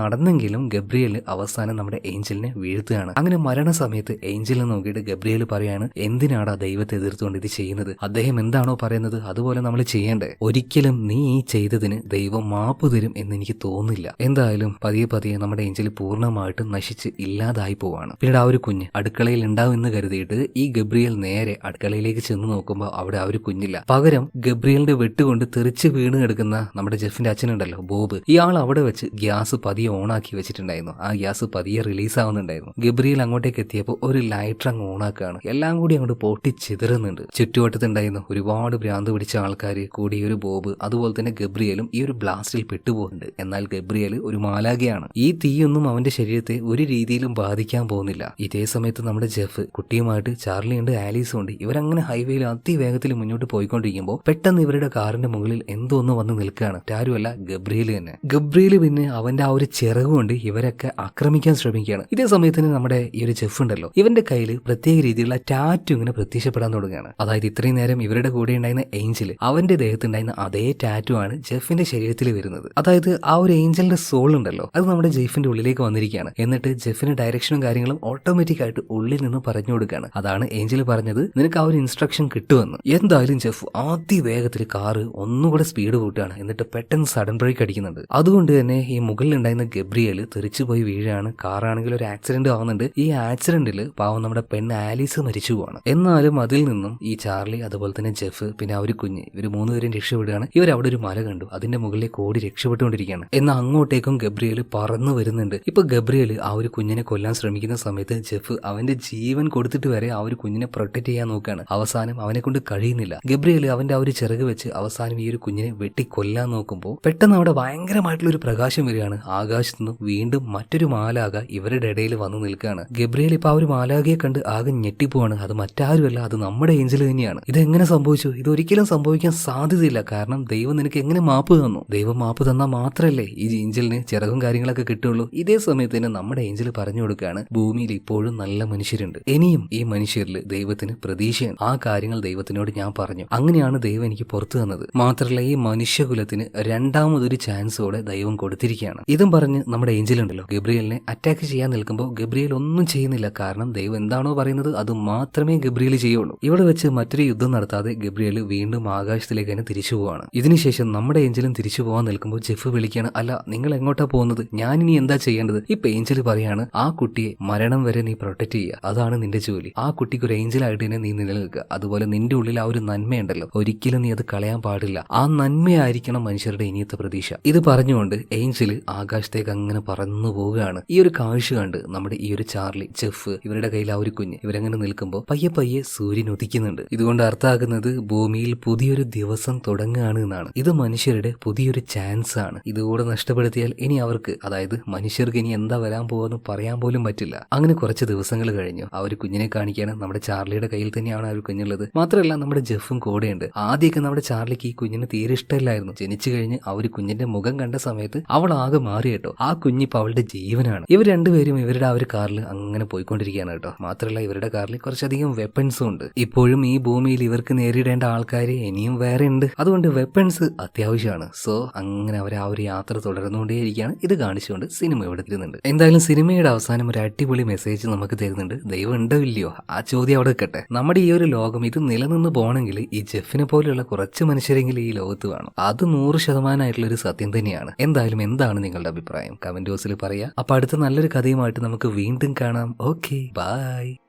നടന്നെങ്കിലും ഗബ്രിയൽ അവസാനം നമ്മുടെ ഏഞ്ചലിനെ വീഴ്ത്തുകയാണ്. അങ്ങനെ മരണസമയത്ത് ഏഞ്ചലിനെ നോക്കിയിട്ട് ഗബ്രിയേൽ പറയാണ് എന്തിനാടാ ദൈവത്തെ എതിർത്തുകൊണ്ട് ഇത് ചെയ്യുന്നത്? അദ്ദേഹം എന്താണോ പറയുന്നത് അതുപോലെ നമ്മൾ ചെയ്യേണ്ടേ? ഒരിക്കലും നീ ഈ ചെയ്തതിന് ദൈവം മാപ്പ് തരും എന്ന് എനിക്ക് തോന്നുന്നില്ല. എന്തായാലും പതിയെ പതിയെ നമ്മുടെ ഏഞ്ചൽ പൂർണമായിട്ടും നശിച്ച് ഇല്ലാതായി പോവാണ്. പിന്നീട് ആ ഒരു കുഞ്ഞ് അടുക്കളയിൽ ഉണ്ടാവും എന്ന് കരുതിയിട്ട് ഈ ഗബ്രിയേൽ നേരെ അടുക്കളയിലേക്ക് ചെന്ന് നോക്കുമ്പോൾ അവിടെ ആ ഒരു കുഞ്ഞില്ല. പകരം ഗബ്രിയേലിന്റെ വെട്ടുകൊണ്ട് തെറിച്ച് വീണ് കിടക്കുന്ന നമ്മുടെ ജെഫിന്റെ അച്ഛനുണ്ടല്ലോ ബോബ്. ഇയാൾ അവിടെ വെച്ച് ഗ്യാസ് പതിയെ ഓണാക്കി വെച്ചിട്ടുണ്ടായിരുന്നു. ആ ഗ്യാസ് പതിയെ റിലീസ് ആവുന്നുണ്ടായിരുന്നു. ഗബ്രിയൽ അങ്ങോട്ടേക്ക് എത്തിയപ്പോൾ ഒരു ലൈറ്റർ അങ്ങ് ഓണാക്കുകയാണ്. എല്ലാം കൂടി അങ്ങോട്ട് പൊട്ടി ചിതറുന്നുണ്ട്. ചുറ്റുവട്ടത്തുണ്ടായിരുന്നു ഒരുപാട് ഭ്രാന്ത് പിടിച്ച ആൾക്കാർ കൂടി ഒരു ബോബ് അതുപോലെ തന്നെ ഗബ്രിയലും ഈ ഒരു ബ്ലാസ്റ്റിൽ പെട്ടുപോകുന്നുണ്ട്. എന്നാൽ ഗബ്രിയൽ ഒരു മാലാകയാണ് ഈ തീയൊന്നും അവന്റെ ശരീരത്തെ ഒരു രീതിയിലും ബാധിക്കാൻ പോകുന്നില്ല. ഇതേ സമയത്ത് നമ്മുടെ ജെഫ് കുട്ടിയുമായിട്ട് ചാർലി ഉണ്ട് ആലീസും ഉണ്ട് ഇവരങ്ങനെ ഹൈവേയിൽ അതിവേഗത്തിൽ മുന്നോട്ട് പോയിക്കൊണ്ടിരിക്കുമ്പോൾ പെട്ടെന്ന് ഇവരുടെ കാറിന്റെ മുകളിൽ എന്തോ ഒന്ന് വന്ന് നിൽക്കുകയാണ്. ആരുമല്ല ഗബ്രിയൽ തന്നെ. ഗബ്രിയൽ പിന്നെ അവന്റെ ആ ഒരു ചിറകുകൊണ്ട് ഇവരൊക്കെ ആക്രമിക്കാൻ ശ്രമിക്കുകയാണ്. ഇതേ സമയത്തിന് നമ്മുടെ ഈ ഒരു ജെഫ് ഉണ്ടല്ലോ. ഇവന്റെ കയ്യിൽ പ്രത്യേക രീതിയിലുള്ള ടാറ്റു ഇങ്ങനെ പ്രത്യക്ഷപ്പെടാൻ തുടങ്ങുകയാണ്. അതായത് ഇത്രയും നേരം ഇവരുടെ കൂടെ ഉണ്ടായിരുന്ന ഏഞ്ചൽ അവന്റെ ദേഹത്തുണ്ടായിരുന്ന അതേ ടാറ്റു ആണ് ജെഫിന്റെ ശരീരത്തിൽ വരുന്നത്. അതായത് ആ ഒരു ഏഞ്ചലിന്റെ സോൾ ഉണ്ടല്ലോ അത് നമ്മുടെ ജെഫിന്റെ ഉള്ളിലേക്ക് വന്നിരിക്കുകയാണ്. എന്നിട്ട് ജെഫിന് ഡയറക്ഷനും കാര്യങ്ങളും ഓട്ടോമാറ്റിക് ആയിട്ട് ഉള്ളിൽ നിന്ന് പറഞ്ഞു കൊടുക്കുകയാണ്. അതാണ് ഏഞ്ചൽ പറഞ്ഞത് നിനക്ക് ആ ഒരു ഇൻസ്ട്രക്ഷൻ കിട്ടുമെന്ന്. എന്തായാലും ജെഫ് ആദ്യ വേഗത്തിൽ കാറ് ഒന്നുകൂടെ സ്പീഡ് കൂട്ടുകയാണ്. എന്നിട്ട് പെട്ടെന്ന് സഡൻ ബ്രേക്ക് അടിക്കുന്നുണ്ട്. അതുകൊണ്ട് തന്നെ ഈ മുകളിൽ ഉണ്ടായിരുന്ന ഗബ്രിയൽ തെറിച്ചു പോയി വീഴാണ്. കാറാണെങ്കിൽ ഒരു ആക്സിഡന്റ് ആവുന്നുണ്ട്. ഈ ആക്സിഡന്റിൽ പാവം നമ്മുടെ പെണ്ണ് ആലീസ് മരിച്ചു പോവാണ്. എന്നാലും അതിൽ നിന്നും ഈ ചാർലി അതുപോലെ തന്നെ ജെഫ് പിന്നെ ആ ഒരു കുഞ്ഞ് ഇവർ മൂന്നുപേരും രക്ഷപ്പെടുകയാണ്. ഇവർ അവിടെ ഒരു മല കണ്ടു. അതിന്റെ മുകളിലേക്ക് ഓടി രക്ഷപ്പെട്ടുകൊണ്ടിരിക്കുകയാണ്. എന്നാൽ അങ്ങോട്ടേക്കും ഗബ്രിയൽ പറന്നു വരുന്നുണ്ട്. ഇപ്പൊ ഗബ്രിയൽ ആ ഒരു കുഞ്ഞിനെ കൊല്ലാൻ ശ്രമിക്കുന്ന സമയത്ത് ജെഫ് അവന്റെ ജീവൻ കൊടുത്തിട്ട് വരെ ആ ഒരു കുഞ്ഞിനെ പ്രൊട്ടക്ട് ചെയ്യാൻ നോക്കുകയാണ്. അവസാനം അവനെ കൊണ്ട് കഴിയുന്നില്ല. ഗബ്രിയൽ അവന്റെ ആ ഒരു ചിറക് വെച്ച് അവസാനം ഈ ഒരു കുഞ്ഞിനെ വെട്ടി കൊല്ലാൻ നോക്കുമ്പോൾ പെട്ടെന്ന് അവിടെ ഭയങ്കരമായിട്ടുള്ള ഒരു പ്രകാശം വരികയാണ്. ആകാശത്തു നിന്ന് വീണ്ടും മറ്റൊരു മാലാക ഇവരുടെ ഇടയിൽ വന്നു നിൽക്കുകയാണ്. ഗബ്രിയൽ ഇപ്പൊ ആ ഒരു മാലാകയെ കണ്ട് ആകെ ഞെട്ടിപ്പോവാണ്. അത് മറ്റാരുമല്ല അത് നമ്മുടെ ഏഞ്ചൽ തന്നെയാണ്. ഇത് എങ്ങനെ സംഭവിച്ചു? ഇത് ഒരിക്കലും സംഭവിക്കാൻ സാധ്യതയില്ല. കാരണം ദൈവം നിനക്ക് എങ്ങനെ മാപ്പ് തന്നു? ദൈവം മാപ്പ് തന്നാൽ മാത്രമല്ലേ ഈ ഏഞ്ചലിന് ചിറകും കാര്യങ്ങളൊക്കെ കിട്ടുള്ളൂ? ഇതേ സമയത്ത് തന്നെ നമ്മുടെ ഏഞ്ചൽ പറഞ്ഞു കൊടുക്കുകയാണ് ഭൂമിയിൽ ഇപ്പോഴും നല്ല മനുഷ്യരുണ്ട്. ഇനിയും ഈ മനുഷ്യരിൽ ദൈവത്തിന് പ്രതീക്ഷയാണ്. ആ കാര്യങ്ങൾ ദൈവത്തിനോട് ഞാൻ പറഞ്ഞു. അങ്ങനെയാണ് ദൈവം എനിക്ക് പുറത്തു തന്നത്. മാത്രമല്ല ഈ മനുഷ്യകുലത്തിന് രണ്ടാമതൊരു ചാൻസോടെ ദൈവം കൊടുത്തിരിക്കുകയാണ്. ഇതും പറഞ്ഞ് നമ്മുടെ ഏഞ്ചൽ ഉണ്ടല്ലോ ഗബ്രിയലിനെ അറ്റാക്ക് ചെയ്യാൻ നിൽക്കുമ്പോൾ ഗബ്രിയൽ ഒന്നും ചെയ്യുന്നില്ല കാരണം ദൈവം എന്താണോ പറയുന്നത് അത് മാത്രമേ ഗബ്രിയേൽ ചെയ്യുള്ളൂ. ഇവിടെ വെച്ച് മറ്റൊരു യുദ്ധം നടത്താതെ ഗബ്രിയേൽ വീണ്ടും ആകാശത്തിലേക്ക് തന്നെ തിരിച്ചു പോവാണ്. ഇതിനുശേഷം നമ്മുടെ ഏഞ്ചലും തിരിച്ചു പോകാൻ നിൽക്കുമ്പോൾ ജെഫ് വിളിക്കുകയാണ് അല്ല നിങ്ങൾ എങ്ങോട്ടാ പോകുന്നത്? ഞാൻ ഇനി എന്താ ചെയ്യേണ്ടത്? ഇപ്പൊ ഏഞ്ചൽ പറയാണ് ആ കുട്ടിയെ മരണം വരെ നീ പ്രൊട്ടക്ട് ചെയ്യുക അതാണ് നിന്റെ ജോലി. ആ കുട്ടിക്ക് ഒരു ഏഞ്ചലായിട്ട് തന്നെ നീ നിലനിൽക്കുക. അതുപോലെ നിന്റെ ഉള്ളിൽ ആ ഒരു നന്മയുണ്ടല്ലോ. ഒരിക്കലും നീ അത് കളയാൻ പാടില്ല. ആ നന്മയായിരിക്കണം മനുഷ്യരുടെ ഇനിയത്തെ പ്രതീക്ഷ. ഇത് പറഞ്ഞുകൊണ്ട് ഏഞ്ചൽ ആകാശത്തേക്ക് അങ്ങനെ പറന്നു പോവുകയാണ്. ഈ ഒരു കാഴ്ച കണ്ട് നമ്മുടെ ഈ ഒരു ചാർലി ചെഫ് ഇവരുടെ കയ്യിൽ ആ ഒരു കുഞ്ഞ്. ഇവരങ്ങനെ നിൽക്കുമ്പോൾ പയ്യെ പയ്യെ സൂര്യൻ ഉദിക്കുന്നുണ്ട്. ഇതുകൊണ്ട് അർത്ഥമാക്കുന്നത് ഭൂമിയിൽ പുതിയൊരു ദിവസം തുടങ്ങുകയാണ് എന്നാണ്. ഇത് മനുഷ്യരുടെ പുതിയൊരു ചാൻസ് ആണ്. ഇതുകൂടെ നഷ്ടപ്പെടുത്തിയാൽ ഇനി അവർക്ക് അതായത് മനുഷ്യർക്ക് ഇനി എന്താ വരാൻ പോകുമെന്ന് പറയാൻ പോലും പറ്റില്ല. അങ്ങനെ കുറച്ച് ദിവസങ്ങൾ കഴിഞ്ഞു. ആ ഒരു കുഞ്ഞിനെ കാണിക്കാൻ നമ്മുടെ ചാർലിയുടെ കയ്യിൽ തന്നെയാണ് ആ ഒരു കുഞ്ഞുള്ളത്. മാത്രമല്ല നമ്മുടെ ജെഫും കൂടെയുണ്ട്. ആദ്യമൊക്കെ നമ്മുടെ ചാർലിക്ക് ഈ കുഞ്ഞിന് തീരെ ഇഷ്ടമില്ലായിരുന്നു. ജനിച്ചു കഴിഞ്ഞ് ആ ഒരു കുഞ്ഞിന്റെ മുഖം കണ്ട സമയത്ത് അവൾ ആകെ മാറി കേട്ടോ ആ കുഞ്ഞിപ്പോ അവളുടെ ജീവനാണ്. ഇവർ രണ്ടുപേരും ഇവരുടെ ആ ഒരു കാറിൽ അങ്ങനെ പോയിക്കൊണ്ടിരിക്കുകയാണ് കേട്ടോ. മാത്രമല്ല ഇവരുടെ കാറിൽ കുറച്ചധികം വെപ്പൺസും ഉണ്ട്. ഇപ്പോഴും ഈ ഭൂമിയിൽ ഇവർക്ക് നേരിടേണ്ട ആൾക്കാർ ഇനിയും വേറെ ഉണ്ട്. അതുകൊണ്ട് വെപ്പൺസ് അത്യാവശ്യമാണ്. സോ അങ്ങനെ അവർ ആ ഒരു യാത്ര തുടർന്നുകൊണ്ടേയിരിക്കുകയാണ്. ഇത് കാണിച്ചുകൊണ്ട് സിനിമ ഇവിടെ തരുന്നുണ്ട് എന്തായാലും സിനിമയുടെ അവസാനം ഒരു അടിപൊളി മെസ്സേജ് നമുക്ക് തരുന്നുണ്ട്. ദൈവം ഉണ്ടോ ഇല്ലയോ? ആ ചോദ്യം അവിടെ കെട്ടെ നമ്മുടെ ഈ ഒരു ലോകം ഇത് നിലനിന്ന് പോകണമെങ്കിൽ ഈ ജെഫിനെ പോലെയുള്ള കുറച്ച് മനുഷ്യരെങ്കിലും ഈ ലോകത്ത് വേണം. അത് നൂറ് ശതമാനമായിട്ടുള്ള ഒരു സത്യം തന്നെയാണ്. എന്തായാലും എന്താണ് നിങ്ങളുടെ അഭിപ്രായം? കമന്റ് ബോക്സിൽ പറയാം അപ്പൊ അടുത്ത നല്ലൊരു കഥയുമായിട്ട് നമുക്ക് വീണ്ടും കാണാം. okay, bye.